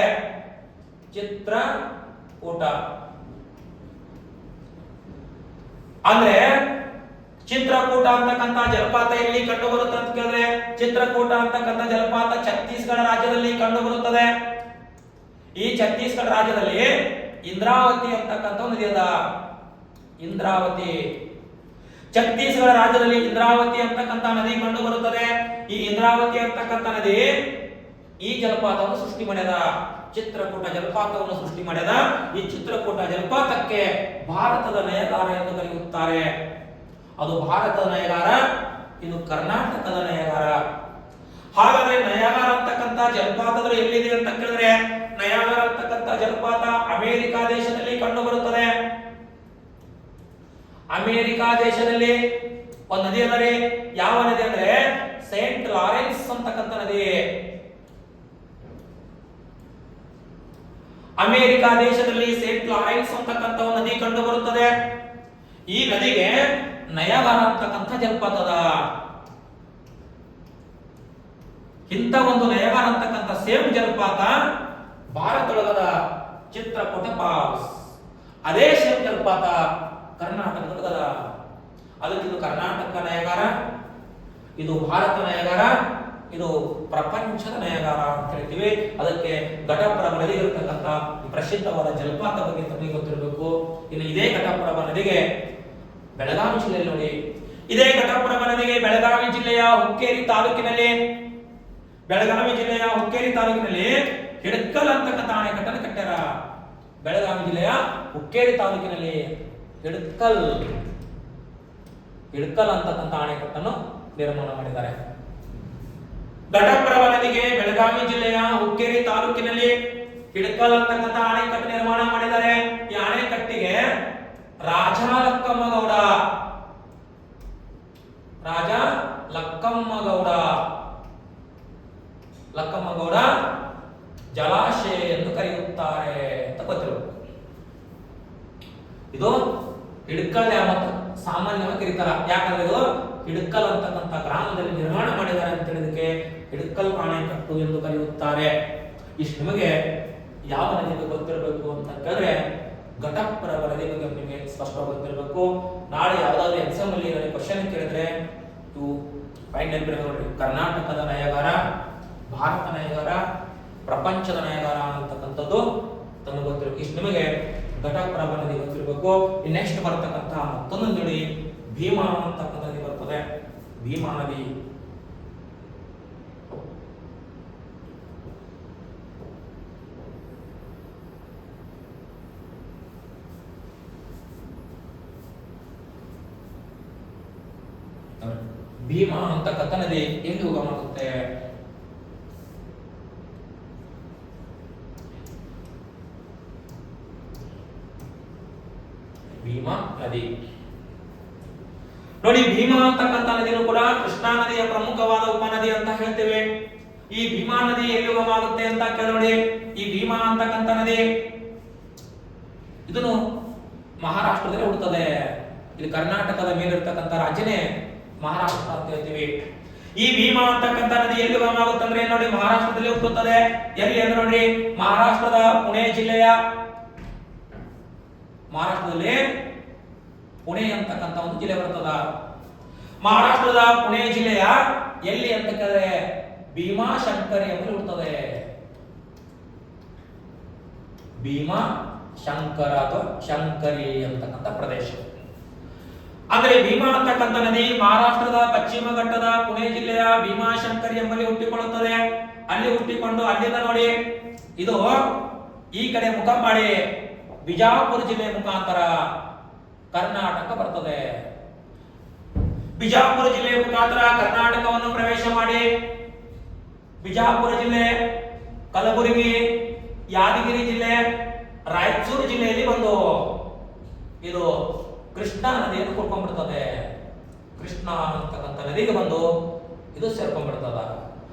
ಚಿತ್ರಕೂಟ. ಅಂದ್ರೆ ಚಿತ್ರಕೂಟ ಅಂತಕ್ಕಂಥ ಜಲಪಾತ ಎಲ್ಲಿ ಕಂಡು ಬರುತ್ತೆ ಅಂತ ಕೇಳಿದ್ರೆ ಚಿತ್ರಕೂಟ ಅಂತಕ್ಕಂಥ ಜಲಪಾತ ಛತ್ತೀಸ್ಗಢ ರಾಜ್ಯದಲ್ಲಿ ಕಂಡು ಬರುತ್ತದೆ ಈ ಛತ್ತೀಸ್ಗಢ ರಾಜ್ಯದಲ್ಲಿ ಇಂದ್ರಾವತಿ ಅಂತಕ್ಕಂಥ ನದಿ ಅದ. ಇಂದ್ರಾವತಿ. ಛತ್ತೀಸ್ಗಢ ರಾಜ್ಯದಲ್ಲಿ ಇಂದ್ರಾವತಿ ಅಂತಕ್ಕಂಥ ನದಿ ಕಂಡು ಬರುತ್ತದೆ ಈ ಇಂದ್ರಾವತಿ ಅಂತಕ್ಕಂಥ ನದಿ ಈ ಜಲಪಾತವನ್ನು ಸೃಷ್ಟಿ ಮಾಡ್ಯದ. ಚಿತ್ರಕೂಟ ಜಲಪಾತವನ್ನು ಸೃಷ್ಟಿ ಮಾಡ್ಯದ ಈ ಚಿತ್ರಕೂಟ ಜಲಪಾತಕ್ಕೆ ಭಾರತದ ನಯಗಾರ ಎಂದು ಕರೆಯುತ್ತಾರೆ. ಅದು ಭಾರತದ ನಯಗಾರ, ಇದು ಕರ್ನಾಟಕದ ನಯಗಾರ. ಹಾಗಾದ್ರೆ ನಯಾಗಾರ ಅಂತಕ್ಕಂಥ ಜಲಪಾತಗಳು ಎಲ್ಲಿದೆ ಅಂತ ಕೇಳಿದ್ರೆ, ನಯಾಗಾರ ಅಂತಕ್ಕಂಥ ಜಲಪಾತ ಅಮೆರಿಕ ದೇಶದಲ್ಲಿ ಕಂಡು ಬರುತ್ತದೆ ಅಮೆರಿಕ ದೇಶದಲ್ಲಿ ಒಂದು ನದಿ ಅಂದರೆ, ಯಾವ ನದಿ ಅಂದ್ರೆ, ಸೇಂಟ್ ಲಾರೆನ್ಸ್ ಅಂತಕ್ಕಂಥ ನದಿ. ಅಮೆರಿಕ ದೇಶದಲ್ಲಿ ಸೇಂಟ್ ಲಾರೆನ್ಸ್ ಅಂತಕ್ಕಂಥ ನದಿ ಕಂಡು ಬರುತ್ತದೆ ಈ ನದಿಗೆ ನಯಗಾರ ಅಂತಕ್ಕಂಥ ಜಲಪಾತದ ಇಂಥ ಒಂದು ನಯಗಾರ ಅಂತಕ್ಕಂಥ ಸೇಮ್ ಜಲಪಾತ ಭಾರತದೊಳಗದ ಚಿತ್ರಕೂಟ ಪಾಸ್ ಅದೇ ಸೇಮ್ ಜಲಪಾತ ಕರ್ನಾಟಕದೊಳಗದ. ಅದಕ್ಕಿದು ಕರ್ನಾಟಕ ನಯಗಾರ, ಇದು ಭಾರತ ನಯಗಾರ. ಇದು ಪ್ರಪಂಚದ ನಯಗಾರ ಅಂತ ಹೇಳ್ತೀವಿ. ಅದಕ್ಕೆ ಘಟಪ್ರಭ ನದಿ ಇರತಕ್ಕಂಥ ಪ್ರಸಿದ್ಧವಾದ ಜಲಪಾತ ಬಗ್ಗೆ ತಮಗೆ ಗೊತ್ತಿರಬೇಕು. ಇನ್ನು ಇದೇ ಘಟಪ್ರಭ ನದಿಗೆ ಬೆಳಗಾವಿ ಜಿಲ್ಲೆಯಲ್ಲಿ ನೋಡಿ. ಇದೇ ಘಟಪ್ರಭ ನದಿಗೆ ಬೆಳಗಾವಿ ಜಿಲ್ಲೆಯ ಹುಕ್ಕೇರಿ ತಾಲೂಕಿನಲ್ಲಿ, ಬೆಳಗಾವಿ ಜಿಲ್ಲೆಯ ಹುಕ್ಕೇರಿ ತಾಲೂಕಿನಲ್ಲಿ ಹಿಡಕಲ್ ಅಂತಕ್ಕಂಥ ಅಣೆಕಟ್ಟನ್ನು ಕಟ್ಟ್ಯಾರ. ಬೆಳಗಾವಿ ಜಿಲ್ಲೆಯ ಹುಕ್ಕೇರಿ ತಾಲೂಕಿನಲ್ಲಿ ಹಿಡಕಲ್ ಹಿಡಕಲ್ ಅಂತಕ್ಕಂಥ ಅಣೆಕಟ್ಟನ್ನು ನಿರ್ಮಾಣ ಮಾಡಿದ್ದಾರೆ. ಘಟಪ್ರಭ ಬೆಳಗಾವಿ ಜಿಲ್ಲೆಯ ಹುಕ್ಕೇರಿ ತಾಲೂಕಿನಲ್ಲಿ ಹಿಡಕಲ್ ಅಂತಕ್ಕಂಥ ಅಣೆಕಟ್ಟು ನಿರ್ಮಾಣ ಮಾಡಿದ್ದಾರೆ. ಈ ಅಣೆಕಟ್ಟಿಗೆ ರಾಜ ಲಕ್ಕಮ್ಮಗೌಡ ರಾಜ ಲಕ್ಕಮ್ಮಗೌಡ ಲಕ್ಕಮ್ಮಗೌಡ ಜಲಾಶಯ ಎಂದು ಕರೆಯುತ್ತಾರೆ ಅಂತ ಗೊತ್ತಿರಬೇಕು. ಇದು ಹಿಡ್ಕಲ್ ಅಂತ. ಸಾಮಾನ್ಯವಾಗಿ ಕರೀತಾರ. ಯಾಕಂದ್ರೆ ಇದು ಹಿಡ್ಕಲ್ ಅಂತಕ್ಕಂಥ ಗ್ರಾಮದಲ್ಲಿ ನಿರ್ಮಾಣ ಮಾಡಿದ್ದಾರೆ ಅಂತ ಹೇಳಿದಕ್ಕೆ ಹಿಡ್ಕಲ್ ಅಣೆಕಟ್ಟು ಎಂದು ಕರೆಯುತ್ತಾರೆ. ಇಷ್ಟು ನಿಮಗೆ ಯಾವ ನದಿ ಗೊತ್ತಿರಬೇಕು ಅಂತ ಕೇಳಿದ್ರೆ ಘಟಪ್ರಭ ನದಿ ಬಗ್ಗೆ ನಿಮಗೆ ಸ್ಪಷ್ಟವಾಗಿ ಗೊತ್ತಿರಬೇಕು. ನಾಳೆ ಯಾವ್ದಾದ್ರು ಎಕ್ಸಾಮ್ ಅಲ್ಲಿ ಕ್ವಶನ್ ಕೇಳಿದ್ರೆ ಇವು ಫೈಂಡ್ ಕರ್ನಾಟಕದ ನಯಗಾರ ಭಾರತ ನಯಗಾರ ಪ್ರಪಂಚದ ನಯಗಾರ ಅಂತಕ್ಕಂಥದ್ದು ತಮಗೆ ಗೊತ್ತಿರಬೇಕು. ಇಷ್ಟು ನಿಮಗೆ ಘಟಪ್ರಭ ನದಿ ಗೊತ್ತಿರಬೇಕು ನೆಕ್ಸ್ಟ್ ಬರ್ತಕ್ಕಂಥ ಮತ್ತೊಂದು ನದಿ ಭೀಮಾ ಅಂತಕ್ಕಂಥ ಬರ್ತದೆ. ಭೀಮಾನದಿ ಭೀಮಾ ಅಂತಕ್ಕಂಥ ನದಿ ಎಲ್ಲಿ ಉಗಮಾಗುತ್ತೆ ಭೀಮಾ ನದಿ. ನೋಡಿ, ಭೀಮಾ ಅಂತಕ್ಕಂಥ ನದಿಯೂ ಕೂಡ ಕೃಷ್ಣಾ ನದಿಯ ಪ್ರಮುಖವಾದ ಉಪನದಿ ಅಂತ ಹೇಳ್ತೇವೆ. ಈ ಭೀಮಾ ನದಿ ಎಲ್ಲಿ ಉಗಮಾಗುತ್ತೆ ಅಂತ ಕೇಳೋಣ ನೋಡಿ. ಈ ಭೀಮಾ ಅಂತಕ್ಕಂಥ ನದಿ ಇದನ್ನು ಮಹಾರಾಷ್ಟ್ರದಲ್ಲಿ ಹುಡ್ತದೆ ಇದು ಕರ್ನಾಟಕದ ಮೇಲಿರ್ತಕ್ಕಂಥ ರಾಜ್ಯನೇ ಮಹಾರಾಷ್ಟ್ರ ಅಂತ ಹೇಳ್ತೀವಿ. ಈ ಭೀಮಾ ಅಂತಕ್ಕಂಥ ನದಿ ಎಲ್ಲಿ ಉಗಮ ಆಗುತ್ತೆ ಅಂದ್ರೆ ನೋಡಿ, ಮಹಾರಾಷ್ಟ್ರದಲ್ಲಿ ಹುಟ್ಟುತ್ತದೆ. ಎಲ್ಲಿ ಅಂದ್ರೆ ನೋಡಿ, ಮಹಾರಾಷ್ಟ್ರದ ಪುಣೆ ಜಿಲ್ಲೆಯ ಮಹಾರಾಷ್ಟ್ರದಲ್ಲಿ ಪುಣೆ ಅಂತಕ್ಕಂಥ ಒಂದು ಜಿಲ್ಲೆ ಬರ್ತದ. ಮಹಾರಾಷ್ಟ್ರದ ಪುಣೆ ಜಿಲ್ಲೆಯ ಎಲ್ಲಿ ಅಂತ ಕೇಳಿದ್ರೆ ಭೀಮಾಶಂಕರಿ ಎಂಬಲ್ಲಿ ಹುಡ್ತದೆ ಭೀಮಾ ಶಂಕರ ಅಥವಾ ಶಂಕರಿ ಅಂತಕ್ಕಂಥ ಪ್ರದೇಶ. ಅಂದ್ರೆ ಭೀಮಾ ಅಂತಕ್ಕಂಥ ನದಿ ಮಹಾರಾಷ್ಟ್ರದ ಪಶ್ಚಿಮ ಘಟ್ಟದ ಪುಣೆ ಜಿಲ್ಲೆಯ ಭೀಮಾಶಂಕರಿ ಎಂಬಲ್ಲಿ ಹುಟ್ಟಿಕೊಳ್ಳುತ್ತದೆ. ಅಲ್ಲಿ ಹುಟ್ಟಿಕೊಂಡು ಅಲ್ಲಿಂದ ನೋಡಿ, ಇದು ಈ ಕಡೆ ಮುಖ ಮಾಡಿ ಬಿಜಾಪುರ ಜಿಲ್ಲೆ ಮುಖಾಂತರ ಕರ್ನಾಟಕ ಬರ್ತದೆ. ಬಿಜಾಪುರ ಜಿಲ್ಲೆ ಮುಖಾಂತರ ಕರ್ನಾಟಕವನ್ನು ಪ್ರವೇಶ ಮಾಡಿ ಬಿಜಾಪುರ ಜಿಲ್ಲೆ, ಕಲಬುರಗಿ, ಯಾದಗಿರಿ ಜಿಲ್ಲೆ, ರಾಯಚೂರು ಜಿಲ್ಲೆಯಲ್ಲಿ ಬಂದು ಇದು ಕೃಷ್ಣಾ ನದಿಯನ್ನು ಕುಡ್ಕೊಂಡ್ಬಿಡ್ತದೆ. ಕೃಷ್ಣ ಅಂತಕ್ಕಂಥ ನದಿಗೆ ಬಂದು ಇದು ಸೇರ್ಕೊಂಡ್ಬಿಡ್ತದ.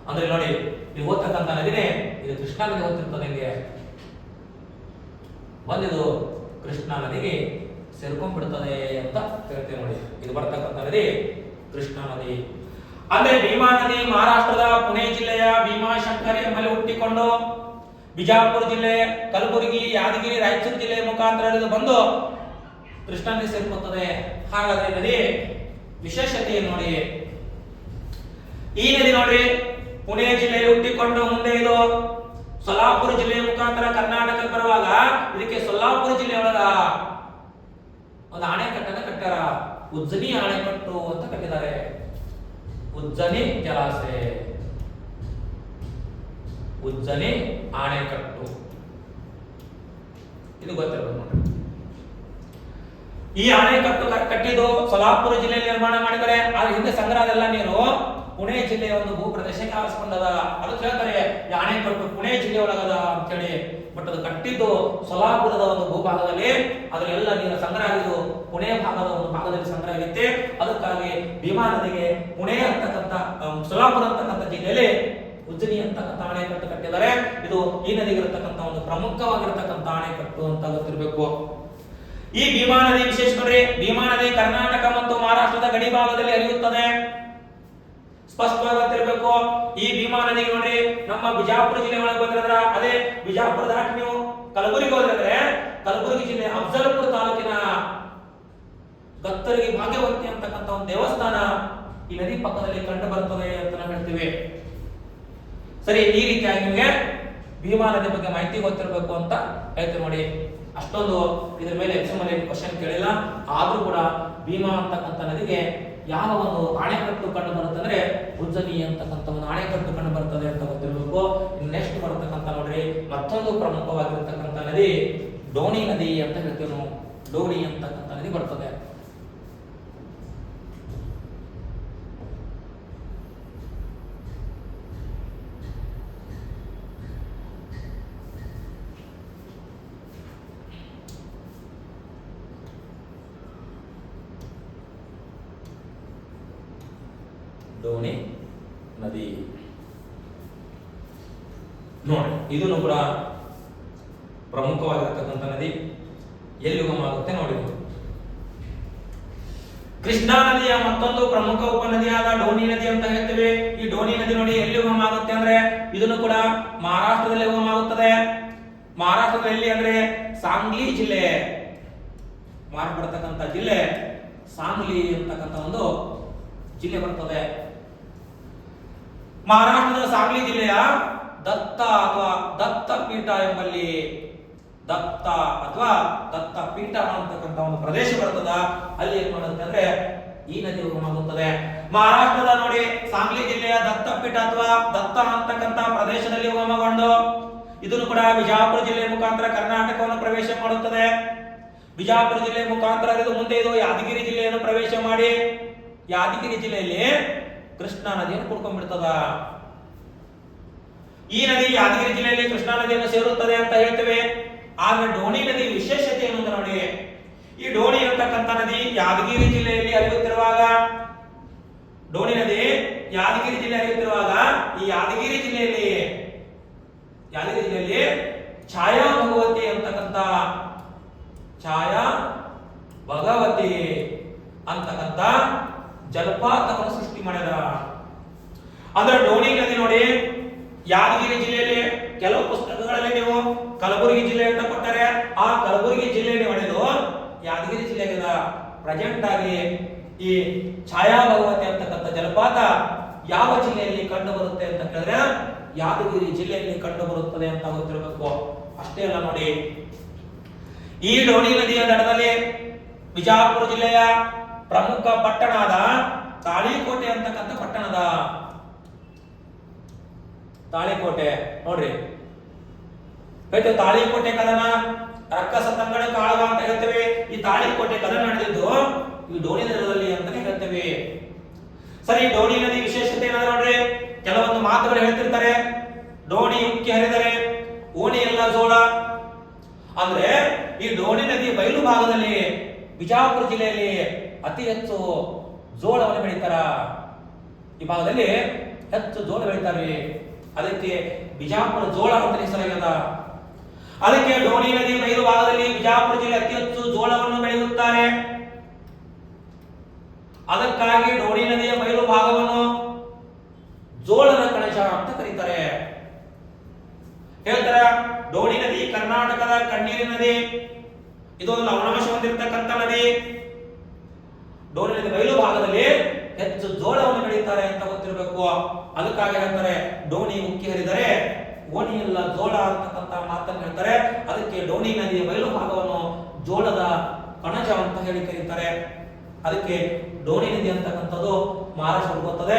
ಅಂದ್ರೆ ನೋಡಿ ಇಲ್ಲಿ ಓದ್ತಕ್ಕಂಥ ನದಿನೇ, ಇದು ಕೃಷ್ಣಾ ನದಿ ಓದ್ತಿರ್ತದೆ ಹಿಂಗೆ ಬಂದಿದು ಕೃಷ್ಣಾ ನದಿಗೆ ಸೇರ್ಕೊಂಡ್ಬಿಡ್ತದೆ ಅಂತ ಹೇಳ್ತೇವೆ ನೋಡಿ. ಇದು ಬರ್ತಕ್ಕಂಥ ನದಿ ಕೃಷ್ಣಾ ನದಿ. ಅಂದ್ರೆ ಭೀಮಾ ನದಿ ಮಹಾರಾಷ್ಟ್ರದ ಪುಣೆ ಜಿಲ್ಲೆಯ ಭೀಮಾಶಂಕರಿ ಎಂಬಲ್ಲಿ ಹುಟ್ಟಿಕೊಂಡು ಬಿಜಾಪುರ ಜಿಲ್ಲೆ, ಕಲಬುರಗಿ, ಯಾದಗಿರಿ, ರಾಯಚೂರು ಜಿಲ್ಲೆ ಮುಖಾಂತರ ಬಂದು ಕೃಷ್ಣನಿಗೆ ನದಿ ಸೇರ್ಕೊತದೆ ಹಾಗಾದ್ರೆ ನದಿ ವಿಶೇಷತೆ ನೋಡಿ. ಈ ನದಿ ನೋಡಿ ಪುಣೆ ಜಿಲ್ಲೆಯಲ್ಲಿ ಹುಟ್ಟಿಕೊಂಡು ಮುಂದೆ ಇದು ಸೊಲ್ಲಾಪುರ ಜಿಲ್ಲೆಯ ಮುಖಾಂತರ ಕರ್ನಾಟಕಕ್ಕೆ ಬರುವಾಗ ಇದಕ್ಕೆ ಸೊಲ್ಲಾಪುರ ಜಿಲ್ಲೆ ಒಳಗ ಒಂದು ಅಣೆಕಟ್ಟನ್ನ ಕಟ್ಟಾರ ಉಜ್ಜನಿ ಅಣೆಕಟ್ಟು ಅಂತ ಕಟ್ಟಿದ್ದಾರೆ. ಉಜ್ಜನಿ ಜಲಾಶಯ. ಉಜ್ಜನಿ ಅಣೆಕಟ್ಟು ಇದು ಗೊತ್ತಿರಬೇಕು ನೋಡ್ರಿ. ಈ ಅಣೆಕಟ್ಟು ಕಟ್ಟಿದ್ದು ಸೊಲ್ಲಾಪುರ ಜಿಲ್ಲೆಯಲ್ಲಿ ನಿರ್ಮಾಣ ಮಾಡಿದರೆ ಆ ಹಿಂದೆ ಸಂಗ್ರಹದೆಲ್ಲ ನೀರು ಪುಣೆ ಜಿಲ್ಲೆಯ ಒಂದು ಭೂ ಪ್ರದೇಶಕ್ಕೆ ಆರಿಸಿಕೊಂಡದ ಕೇಳ್ತಾರೆ ಈ ಅಣೆಕಟ್ಟು ಪುಣೆ ಜಿಲ್ಲೆ ಒಳಗದ ಅಂತೇಳಿ. ಬಟ್ ಅದು ಕಟ್ಟಿದ್ದು ಸೊಲಾಪುರದ ಒಂದು ಭೂಭಾಗದಲ್ಲಿ. ಅದರೆಲ್ಲ ನೀರು ಸಂಗ್ರಹ ಆಗಿದ್ದು ಪುಣೆ ಭಾಗದ ಒಂದು ಭಾಗದಲ್ಲಿ ಸಂಗ್ರಹ ಆಗಿತ್ತೆ. ಅದಕ್ಕಾಗಿ ಭೀಮಾ ನದಿಗೆ ಪುಣೆ ಅಂತಕ್ಕಂಥ ಸೊಲಾಪುರ ಅಂತಕ್ಕಂಥ ಜಿಲ್ಲೆಯಲ್ಲಿ ಉಜ್ಜನಿ ಅಂತಕ್ಕಂಥ ಅಣೆಕಟ್ಟು ಕಟ್ಟಿದ್ದಾರೆ. ಇದು ಈ ನದಿಗೆ ಒಂದು ಪ್ರಮುಖವಾಗಿರತಕ್ಕಂಥ ಅಣೆಕಟ್ಟು ಅಂತ ಗೊತ್ತಿರಬೇಕು. ಈ ಭೀಮಾ ನದಿ ವಿಶೇಷ ನೋಡ್ರಿ, ಭೀಮಾ ನದಿ ಕರ್ನಾಟಕ ಮತ್ತು ಮಹಾರಾಷ್ಟ್ರದ ಗಡಿ ಭಾಗದಲ್ಲಿ ಹರಿಯುತ್ತದೆ. ಸ್ಪಷ್ಟವಾಗಿ ಗೊತ್ತಿರಬೇಕು ಈ ಭೀಮಾ ನದಿಗೆ ನೋಡ್ರಿ, ನಮ್ಮ ಬಿಜಾಪುರ ಜಿಲ್ಲೆ ಒಳಗೆ ಬಂದ್ರ ಅದೇ ಬಿಜಾಪುರ ದಾಟಿ ನೀವು ಕಲಬುರಗಿ ಹೋದ್ರೆ ಕಲಬುರಗಿ ಜಿಲ್ಲೆ ಅಫಜಲ್ಪುರ ತಾಲೂಕಿನ ಭಕ್ತರಿಗೆ ಭಾಗ್ಯವಂತಿ ಅಂತಕ್ಕಂಥ ಒಂದು ದೇವಸ್ಥಾನ ಈ ನದಿ ಪಕ್ಕದಲ್ಲಿ ಕಂಡು ಬರ್ತದೆ ಅಂತ ನಾವು ಹೇಳ್ತೀವಿ. ಸರಿ, ಈ ರೀತಿಯಾಗಿ ನಿಮಗೆ ಭೀಮಾ ನದಿ ಬಗ್ಗೆ ಮಾಹಿತಿ ಗೊತ್ತಿರಬೇಕು ಅಂತ ಹೇಳ್ತೀವಿ ನೋಡಿ. ಅಷ್ಟೊಂದು ಇದ್ರ ಮೇಲೆ ಎಕ್ಸಾಮ್ ಅಲ್ಲಿ ಕ್ವಶನ್ ಕೇಳಿಲ್ಲ. ಆದ್ರೂ ಕೂಡ ಭೀಮಾ ಅಂತಕ್ಕಂಥ ನದಿಗೆ ಯಾವ ಒಂದು ಅಣೆಕಟ್ಟು ಕಂಡು ಬರುತ್ತೆ ಅಂದ್ರೆ ಉಜ್ಜನಿ ಅಂತಕ್ಕಂಥ ಒಂದು ಅಣೆಕಟ್ಟು ಕಂಡು ಬರ್ತದೆ ಅಂತ ಗೊತ್ತಿರಬೇಕು. ನೆಕ್ಸ್ಟ್ ಬರತಕ್ಕಂಥ ನೋಡ್ರಿ, ಮತ್ತೊಂದು ಪ್ರಮುಖವಾಗಿರ್ತಕ್ಕಂಥ ನದಿ ಡೋಣಿ ನದಿ ಅಂತ ಹೇಳ್ತೀವಿ ನಾವು. ಡೋಣಿ ಅಂತಕ್ಕಂಥ ನದಿ ಬರ್ತದೆ ಡೋಣಿ ನದಿ ನೋಡಿ ಇದನ್ನು ಕೂಡ ಪ್ರಮುಖವಾಗಿರ್ತಕ್ಕಂಥ ನದಿ ಎಲ್ಲಿ ಉಗಮ ಆಗುತ್ತೆ ಕೃಷ್ಣಾ ನದಿಯ ಮತ್ತೊಂದು ಪ್ರಮುಖ ಉಪನದಿಯಾದ ಡೋನಿ ನದಿ ಅಂತ ಹೇಳ್ತೇವೆ. ಈ ಡೋನಿ ನದಿ ನೋಡಿ ಎಲ್ಲಿ ಉಗಮ ಆಗುತ್ತೆ ಅಂದ್ರೆ ಇದನ್ನು ಕೂಡ ಮಹಾರಾಷ್ಟ್ರದಲ್ಲಿ ಉಗಮ ಆಗುತ್ತದೆ. ಮಹಾರಾಷ್ಟ್ರದಲ್ಲಿ ಅಂದ್ರೆ ಸಾಂಗ್ಲಿ ಜಿಲ್ಲೆ, ಮಾರ್ಪಡತಕ್ಕಂಥ ಜಿಲ್ಲೆ ಸಾಂಗ್ಲಿ ಅಂತಕ್ಕಂಥ ಒಂದು ಜಿಲ್ಲೆ ಬರ್ತದೆ. ಮಹಾರಾಷ್ಟ್ರದ ಸಾಂಗ್ಲಿ ಜಿಲ್ಲೆಯ ದತ್ತ ಅಥವಾ ದತ್ತಪೀಠ ಎಂಬಲ್ಲಿ ದತ್ತ ಅಥವಾ ದತ್ತಪೀಠ ಅಂತಕ್ಕಂಥ ಒಂದು ಪ್ರದೇಶ ಬರ್ತದ, ಅಲ್ಲಿ ಏನ್ ಮಾಡುತ್ತೆ ಅಂದ್ರೆ ಈ ನದಿ ಉಗಮಾಗುತ್ತದೆ ಮಹಾರಾಷ್ಟ್ರದ ನೋಡಿ, ಸಾಂಗ್ಲಿ ಜಿಲ್ಲೆಯ ದತ್ತಪೀಠ ಅಥವಾ ದತ್ತ ಅಂತಕ್ಕಂಥ ಪ್ರದೇಶದಲ್ಲಿ ಉಗಮಗೊಂಡು, ಇದನ್ನು ಕೂಡ ಬಿಜಾಪುರ ಜಿಲ್ಲೆಯ ಮುಖಾಂತರ ಕರ್ನಾಟಕವನ್ನು ಪ್ರವೇಶ ಮಾಡುತ್ತದೆ. ಬಿಜಾಪುರ ಜಿಲ್ಲೆ ಮುಖಾಂತರ ಇದು ಮುಂದೆ ಇದು ಯಾದಗಿರಿ ಜಿಲ್ಲೆಯನ್ನು ಪ್ರವೇಶ ಮಾಡಿ, ಯಾದಗಿರಿ ಜಿಲ್ಲೆಯಲ್ಲಿ ಕೃಷ್ಣಾ ನದಿಯನ್ನು ಕುಡ್ಕೊಂಡ್ಬಿಡ್ತದ ಈ ನದಿ ಯಾದಗಿರಿ ಜಿಲ್ಲೆಯಲ್ಲಿ ಕೃಷ್ಣಾ ನದಿಯನ್ನು ಸೇರುತ್ತದೆ ಅಂತ ಹೇಳ್ತೇವೆ. ಆದ್ರೆ ಡೋಣಿ ನದಿ ವಿಶೇಷತೆ ಏನು ನೋಡಿ. ಈ ಡೋಣಿ ಅಂತಕ್ಕಂಥ ನದಿ ಯಾದಗಿರಿ ಜಿಲ್ಲೆಯಲ್ಲಿ ಹರಿಯುತ್ತಿರುವಾಗ, ಡೋಣಿ ನದಿ ಯಾದಗಿರಿ ಜಿಲ್ಲೆ ಹರಿಯುತ್ತಿರುವಾಗ ಈ ಯಾದಗಿರಿ ಜಿಲ್ಲೆಯಲ್ಲಿ ಯಾದಗಿರಿ ಜಿಲ್ಲೆಯಲ್ಲಿ ಛಾಯಾ ಭಗವತಿ ಅಂತಕ್ಕಂಥ ಛಾಯಾ ಭಗವತಿ ಅಂತಕ್ಕಂಥ ಜಲಪಾತವನ್ನು ಸೃಷ್ಟಿ ಮಾಡ್ಯಾರ. ಅದರ ಡೋಣಿ ನದಿ ನೋಡಿ ಯಾದಗಿರಿ ಜಿಲ್ಲೆಯಲ್ಲಿ ಕೆಲವು ಪುಸ್ತಕಗಳಲ್ಲಿ ನೀವು ಕಲಬುರಗಿ ಜಿಲ್ಲೆ ಅಂತ ಕೊಟ್ಟರೆ ಆ ಕಲಬುರಗಿ ಜಿಲ್ಲೆಯಲ್ಲಿ ಹೊಡೆದು ಯಾದಗಿರಿ ಜಿಲ್ಲೆಗಿನ ಪ್ರೆಸೆಂಟ್ ಆಗಿ ಈ ಛಾಯಾ ಭಗವತಿ ಅಂತಕ್ಕಂಥ ಜಲಪಾತ ಯಾವ ಜಿಲ್ಲೆಯಲ್ಲಿ ಕಂಡು ಬರುತ್ತೆ ಅಂತ ಕೇಳಿದ್ರೆ ಯಾದಗಿರಿ ಜಿಲ್ಲೆಯಲ್ಲಿ ಕಂಡು ಬರುತ್ತದೆ ಅಂತ ಗೊತ್ತಿರಬೇಕು. ಅಷ್ಟೇ ಅಲ್ಲ ನೋಡಿ, ಈ ಡೋಣಿ ನದಿಯ ದಡದಲ್ಲಿ ಬಿಜಾಪುರ ಜಿಲ್ಲೆಯ ಪ್ರಮುಖ ಪಟ್ಟಣ ಆದ ತಾಳಿಕೋಟೆ ಅಂತಕ್ಕಂಥ ಪಟ್ಟಣದ ತಾಳಿಕೋಟೆ, ನೋಡ್ರಿ. ಆಯ್ತು ತಾಳಿಕೋಟೆ ಕದನ, ರಕ್ಕಸ ತಂಗಡ ಕಾಳಗ ಅಂತ ಹೇಳ್ತೇವೆ. ಈ ತಾಳಿಕೋಟೆ ಕದನ ನಡೆದಿದ್ದು ಈ ಡೋಣಿ ನಗರದಲ್ಲಿ ಅಂತಾನೆ ಹೇಳ್ತೇವೆ. ಸರಿ, ಡೋಣಿ ನದಿ ವಿಶೇಷತೆ ಏನಾದ್ರು ನೋಡ್ರಿ? ಕೆಲವೊಂದು ಮಾತುಗಳು ಹೇಳ್ತಿರ್ತಾರೆ. ದೋಣಿ ಉಕ್ಕಿ ಹರಿದರೆ ಓಣಿ ಎಲ್ಲ ಜೋಳ. ಅಂದ್ರೆ ಈ ಡೋಣಿ ನದಿ ಬಯಲು ಭಾಗದಲ್ಲಿ ಬಿಜಾಪುರ ಜಿಲ್ಲೆಯಲ್ಲಿ ಅತಿ ಹೆಚ್ಚು ಜೋಳವನ್ನು ಬೆಳೀತಾರ. ಈ ಭಾಗದಲ್ಲಿ ಹೆಚ್ಚು ಜೋಳ ಬೆಳೀತಾರೆ ಅದಕ್ಕೆ ಬಿಜಾಪುರ ಜೋಳ ಅಂತ ಹೆಸರಾಗ್ಯದ ಅದಕ್ಕೆ ಡೋಣಿ ನದಿ ಬಯಲು ಭಾಗದಲ್ಲಿ ಬಿಜಾಪುರ ಜಿಲ್ಲೆ ಅತಿ ಹೆಚ್ಚು ಜೋಳವನ್ನು ಬೆಳೆಯುತ್ತಾರೆ. ಅದಕ್ಕಾಗಿ ಡೋಣಿ ನದಿಯ ಬಯಲು ಭಾಗವನ್ನು ಜೋಳದ ಕಣಜ ಅಂತ ಕರೀತಾರೆ. ಹೇಳ್ತಾರೆ ಡೋಣಿ ನದಿ ಕರ್ನಾಟಕದ ಕಣ್ಣೀರಿ ನದಿ. ಇದೊಂದು ಲವಣಾಂಶ ಹೊಂದಿರತಕ್ಕಂಥ ನದಿ. ಡೋಣಿ ನದಿ ಬಯಲು ಭಾಗದಲ್ಲಿ ಹೆಚ್ಚು ಜೋಳವನ್ನು ಬೆಳೆಯುತ್ತಾರೆ ಅಂತ ಗೊತ್ತಿರಬೇಕು. ಅದಕ್ಕಾಗಿ ಹೇಳ್ತಾರೆ, ಡೋಣಿ ಉಕ್ಕಿ ಹರಿದರೆ ಓಣಿ ಎಲ್ಲ ಜೋಳ ಅಂತಕ್ಕಂಥ ಮಾತನ್ನು ಹೇಳ್ತಾರೆ. ಅದಕ್ಕೆ ಡೋಣಿ ನದಿಯ ಬಯಲು ಭಾಗವನ್ನು ಜೋಳದ ಕಣಜ ಅಂತ ಹೇಳಿ ಕರೀತಾರೆ. ಅದಕ್ಕೆ ಡೋಣಿ ನದಿ ಅಂತಕ್ಕಂಥದ್ದು ಮಹಾರಾಷ್ಟ್ರ ಗೊತ್ತದೆ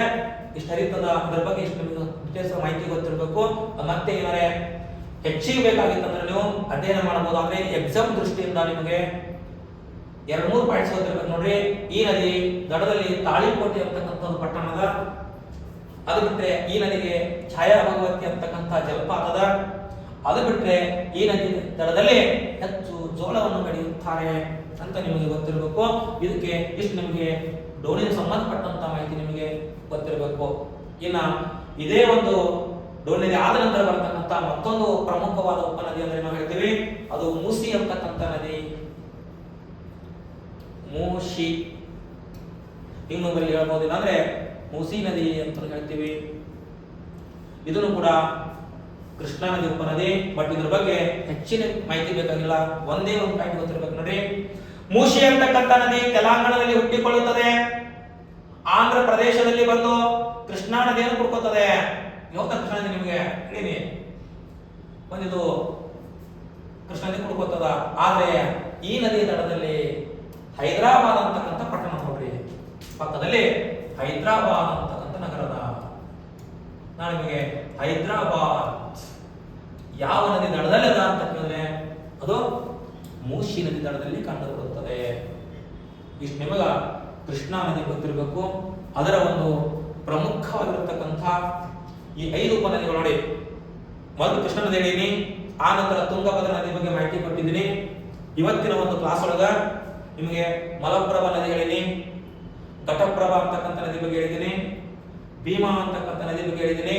ಇಷ್ಟು ಹರಿತದ ಅದ್ರ ಬಗ್ಗೆ ಇಷ್ಟು ಡೀಟೇಲ್ಸ್ ಮಾಹಿತಿ ಗೊತ್ತಿರಬೇಕು. ಮತ್ತೆ ಏನಾರೆ ಹೆಚ್ಚಿಗೆ ಬೇಕಾಗಿತ್ತಂದ್ರೆ ನೀವು ಅಧ್ಯಯನ ಮಾಡಬಹುದು ಆದ್ರೆ ಎಕ್ಸಾಮ್ ದೃಷ್ಟಿಯಿಂದ ನಿಮಗೆ ಎರಡು ಮೂರು ಪಾಯಿಂಟ್ಸ್ ಗೊತ್ತಿರ್ಬೇಕು. ನೋಡ್ರಿ, ಈ ನದಿ ದಡದಲ್ಲಿ ತಾಳಿಕೋಟೆ ಅಂತಕ್ಕಂಥದ್ದು ಪಟ್ಟಣದ ಅದು ಬಿಟ್ರೆ ಈ ನದಿಗೆ ಛಾಯಾ ಭಗವತಿ ಅಂತಕ್ಕಂಥ ಜಲಪಾತದ, ಅದು ಬಿಟ್ರೆ ಈ ನದಿ ದಡದಲ್ಲಿ ಹೆಚ್ಚು ಜೋಳವನ್ನು ಬೆಳೆಯುತ್ತಾರೆ ಅಂತ ನಿಮಗೆ ಗೊತ್ತಿರಬೇಕು. ಇದಕ್ಕೆ ಇಷ್ಟು ನಿಮಗೆ ಡೋಣಿಗೆ ಸಂಬಂಧಪಟ್ಟಂತ ಮಾಹಿತಿ ನಿಮಗೆ ಗೊತ್ತಿರಬೇಕು. ಇನ್ನ ಇದೇ ಒಂದು ಡೋಣಿ ಆದ ನಂತರ ಬರತಕ್ಕಂಥ ಮತ್ತೊಂದು ಪ್ರಮುಖವಾದ ಉಪನದಿ ಅಂದ್ರೆ ನಾವು ಹೇಳ್ತೀವಿ, ಅದು ಮೂಸಿ ಅಂತಕ್ಕಂಥ ನದಿ. ಮೂಸಿ. ಇನ್ನು ಹೇಳ್ಬೋದು ಅಂದ್ರೆ ಮೂಸಿ ನದಿ ಅಂತ ಹೇಳ್ತೀವಿ. ಇದನ್ನು ಕೂಡ ಕೃಷ್ಣಾ ನದಿ ಉಪನದಿ ಬಟ್ ಇದ್ರ ಬಗ್ಗೆ ಹೆಚ್ಚಿನ ಮಾಹಿತಿ ಬೇಕಾಗಿಲ್ಲ. ಒಂದೇ ಒಂದು ಪಾಯಿಂಟ್ ಗೊತ್ತಿರ್ಬೇಕು ನೋಡಿ. ಮೂಷಿ ಅಂತಕ್ಕಂಥ ನದಿ ತೆಲಂಗಾಣದಲ್ಲಿ ಹುಟ್ಟಿಕೊಳ್ಳುತ್ತದೆ. ಆಂಧ್ರ ಪ್ರದೇಶದಲ್ಲಿ ಬಂದು ಕೃಷ್ಣಾ ನದಿಯನ್ನು ಕುಡ್ಕೋತದೆ ಯಾವತ್ತ ಕೃಷ್ಣಾ ನದಿ ನಿಮಗೆ? ಹೇಳೀನಿ. ಒಂದಿದು ಕೃಷ್ಣ ನದಿ ಕುಡ್ಕೋತದ ಆದ್ರೆ ಈ ನದಿಯ ದಡದಲ್ಲಿ ಹೈದರಾಬಾದ್ ಅಂತಕ್ಕಂಥ ಪಟ್ಟಣ ನೋಡ್ರಿ. ಪಕ್ಕದಲ್ಲಿ ಹೈದರಾಬಾದ್ ಅಂತಕ್ಕಂಥ ನಗರದ ನಾನು ನಿಮಗೆ ಹೈದ್ರಾಬಾದ್ ಯಾವ ನದಿ ದಡದಲ್ಲಿ ಅದ ಅಂತ ಕೇಳಿದ್ರೆ ಅದು ಮೂಸಿ ನದಿ ದಡದಲ್ಲಿ ಕಂಡುಬರುತ್ತದೆ. ಇಷ್ಟು ನಿಮಗ ಕೃಷ್ಣಾ ನದಿ ಗೊತ್ತಿರಬೇಕು. ಅದರ ಒಂದು ಪ್ರಮುಖವಾಗಿರತಕ್ಕಂಥ ಈ ಐದು ಉಪನದಿಗಳು ನೋಡಿ. ಮೊದಲು ಕೃಷ್ಣ ನದಿ ಹೇಳಿನಿ ಆ ನಂತರ ತುಂಗಭದ್ರಾ ನದಿ ಬಗ್ಗೆ ಮಾಹಿತಿ ಕೊಟ್ಟಿದ್ದೀನಿ. ಇವತ್ತಿನ ಒಂದು ಕ್ಲಾಸ್ ಒಳಗ ನಿಮಗೆ ಮಲಪ್ರಭಾ ನದಿ ಹೇಳಿನಿ ಘಟಪ್ರಭಾ ಅಂತಕ್ಕಂಥ ನದಿ ಬಗ್ಗೆ ಹೇಳಿದ್ದೀನಿ, ಭೀಮಾ ಅಂತಕ್ಕಂಥ ನದಿ ಬಗ್ಗೆ ಹೇಳಿದ್ದೀನಿ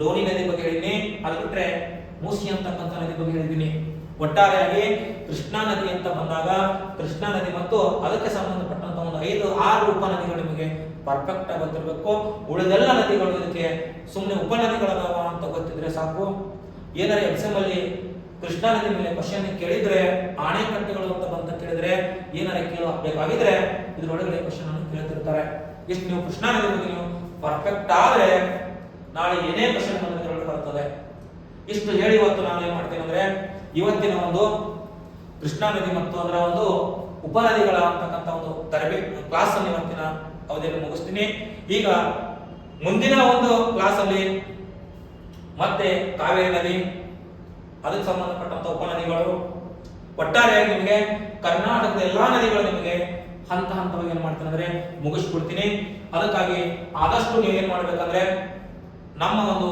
ಡೋನಿ ನದಿ ಬಗ್ಗೆ ಹೇಳಿದ್ದೀನಿ. ಅದು ಬಿಟ್ರೆ ಮೂಸಿ ಅಂತಕ್ಕಂಥ ನದಿ ಬಗ್ಗೆ ಹೇಳಿದ್ದೀನಿ. ಒಟ್ಟಾರೆಯಾಗಿ ಕೃಷ್ಣಾ ನದಿ ಅಂತ ಬಂದಾಗ ಕೃಷ್ಣಾ ನದಿ ಮತ್ತು ಅದಕ್ಕೆ ಸಂಬಂಧಪಟ್ಟಂತ ಒಂದು ಐದು, ಆರು ಉಪನದಿಗಳು ನಿಮಗೆ ಪರ್ಫೆಕ್ಟ್ ಆಗಿ ಗೊತ್ತಿರಬೇಕು. ಉಳಿದೆಲ್ಲ ನದಿಗಳು ಇದಕ್ಕೆ ಸುಮ್ಮನೆ ಉಪನದಿಗಳದಾವ ಅಂತ ಗೊತ್ತಿದ್ರೆ ಸಾಕು. ಏನಾರ ಎಕ್ಸಾಮ್ ಅಲ್ಲಿ ಕೃಷ್ಣಾ ನದಿ ಮೇಲೆ ಕ್ವಶನ್ ಕೇಳಿದ್ರೆ ಆಣೆಕಟ್ಟೆಗಳು ಅಂತ ಬಂತ ಕೇಳಿದ್ರೆ, ಏನಾರ ಕೇಳಬೇಕಾಗಿದ್ರೆ ಇದ್ರೊಳಗಡೆ ಕ್ವಶನ್ ಅನ್ನು ಕೇಳ್ತಿರ್ತಾರೆ. ಇಷ್ಟು ನೀವು ಕೃಷ್ಣಾ ನದಿ ಬಗ್ಗೆ ನೀವು ಪರ್ಫೆಕ್ಟ್ ಆದ್ರೆ, ನಾಳೆ ಏನೇ ಕ್ವಶನ್ ಬಂದ್ರೆ ಬರ್ತದೆ. ಇಷ್ಟು ಹೇಳಿ ಇವತ್ತು ನಾನು ಏನ್ ಮಾಡ್ತೇನೆ ಅಂದ್ರೆ, ಇವತ್ತಿನ ಒಂದು ಕೃಷ್ಣಾ ನದಿ ಮತ್ತು ಅದರ ಒಂದು ಉಪನದಿಗಳ ಅಂತಕ್ಕಂಥ ಒಂದು ತರಬೇತಿ ಕ್ಲಾಸ್ ಅನ್ನು ಇವತ್ತಿನ ಅವಧಿಯನ್ನು ಮುಗಿಸ್ತೀನಿ. ಈಗ ಮುಂದಿನ ಒಂದು ಕ್ಲಾಸ್ ಅಲ್ಲಿ ಮತ್ತೆ ಕಾವೇರಿ ನದಿ ಅದಕ್ಕೆ ಸಂಬಂಧಪಟ್ಟಂತ ಉಪನದಿಗಳು. ಒಟ್ಟಾರೆಯಾಗಿ ನಿಮಗೆ ಕರ್ನಾಟಕದ ಎಲ್ಲಾ ನದಿಗಳು ನಿಮಗೆ ಹಂತ ಹಂತವಾಗಿ ಏನ್ ಮಾಡ್ತೀನಿ ಅಂದ್ರೆ ಮುಗಿಸ್ಕೊಡ್ತೀನಿ. ಅದಕ್ಕಾಗಿ ಆದಷ್ಟು ನೀವು ಏನ್ ಮಾಡ್ಬೇಕಂದ್ರೆ ನಮ್ಮ ಒಂದು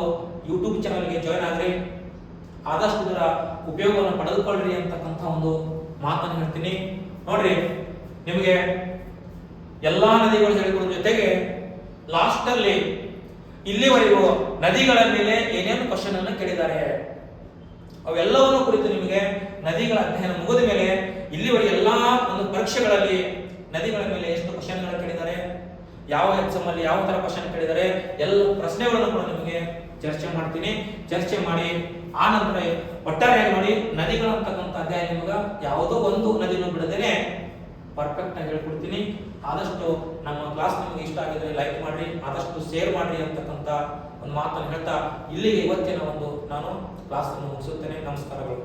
ಯೂಟ್ಯೂಬ್ ಚಾನಲ್ಗೆ ಜಾಯ್ನ್ ಆಗ್ರಿ ಆದಷ್ಟು ಇದರ ಉಪಯೋಗವನ್ನು ಪಡೆದುಕೊಳ್ಳ್ರಿ ಅಂತಕ್ಕಂಥ ಒಂದು ಮಾತನ್ನು ಹೇಳ್ತೀನಿ. ನೋಡ್ರಿ, ನಿಮಗೆ ಎಲ್ಲಾ ನದಿಗಳು ಹೇಳಿಕೊಡೋ ಜೊತೆಗೆ ಲಾಸ್ಟ್ ಅಲ್ಲಿ ಇಲ್ಲಿವರೆಗೂ ನದಿಗಳ ಮೇಲೆ ಏನೇನು ಕ್ವಶನ್ ಅನ್ನು ಕೇಳಿದ್ದಾರೆ? ಅವೆಲ್ಲವನ್ನು ಕುರಿತು ನಿಮಗೆ ನದಿಗಳ ಅಧ್ಯಯನ ಮುಗಿದ ಮೇಲೆ ಇಲ್ಲಿವರೆಗೆ ಎಲ್ಲಾ ಒಂದು ಪರೀಕ್ಷೆಗಳಲ್ಲಿ ನದಿಗಳ ಮೇಲೆ ಎಷ್ಟು ಕ್ವಶನ್ಗಳನ್ನು ಕೇಳಿದ್ದಾರೆ, ಯಾವ ಎಕ್ಸಾಮ್ ಅಲ್ಲಿ ಯಾವ ತರ ಕ್ವಶನ್ ಕೇಳಿದ್ದಾರೆ, ಎಲ್ಲ ಪ್ರಶ್ನೆಗಳನ್ನು ಕೂಡ ನಿಮಗೆ ಚರ್ಚೆ ಮಾಡ್ತೀನಿ. ಚರ್ಚೆ ಮಾಡಿ ಆ ನಂತರ ಒಟ್ಟಾರೆಯಾಗಿ ನೋಡಿ ನದಿಗಳಂತಕ್ಕಂಥ ಅಧ್ಯಾಯ ನಿಮಗೆ ಯಾವುದೋ ಒಂದು ನದಿನೂ ಬಿಡದೇನೆ ಪರ್ಫೆಕ್ಟ್ ಆಗಿ ಹೇಳ್ಕೊಡ್ತೀನಿ. ಆದಷ್ಟು ನಮ್ಮ ಕ್ಲಾಸ್ ನಿಮಗೆ ಇಷ್ಟ ಆಗಿದ್ರೆ ಲೈಕ್ ಮಾಡಿ ಆದಷ್ಟು ಶೇರ್ ಮಾಡಿ ಅಂತಕ್ಕಂಥ ಒಂದು ಮಾತನ್ನು ಹೇಳ್ತಾ ಇಲ್ಲಿಗೆ ಇವತ್ತಿನ ಒಂದು ನಾನು ಕ್ಲಾಸ್ ಅನ್ನು ಮುಗಿಸುತ್ತೇನೆ ನಮಸ್ಕಾರಗಳು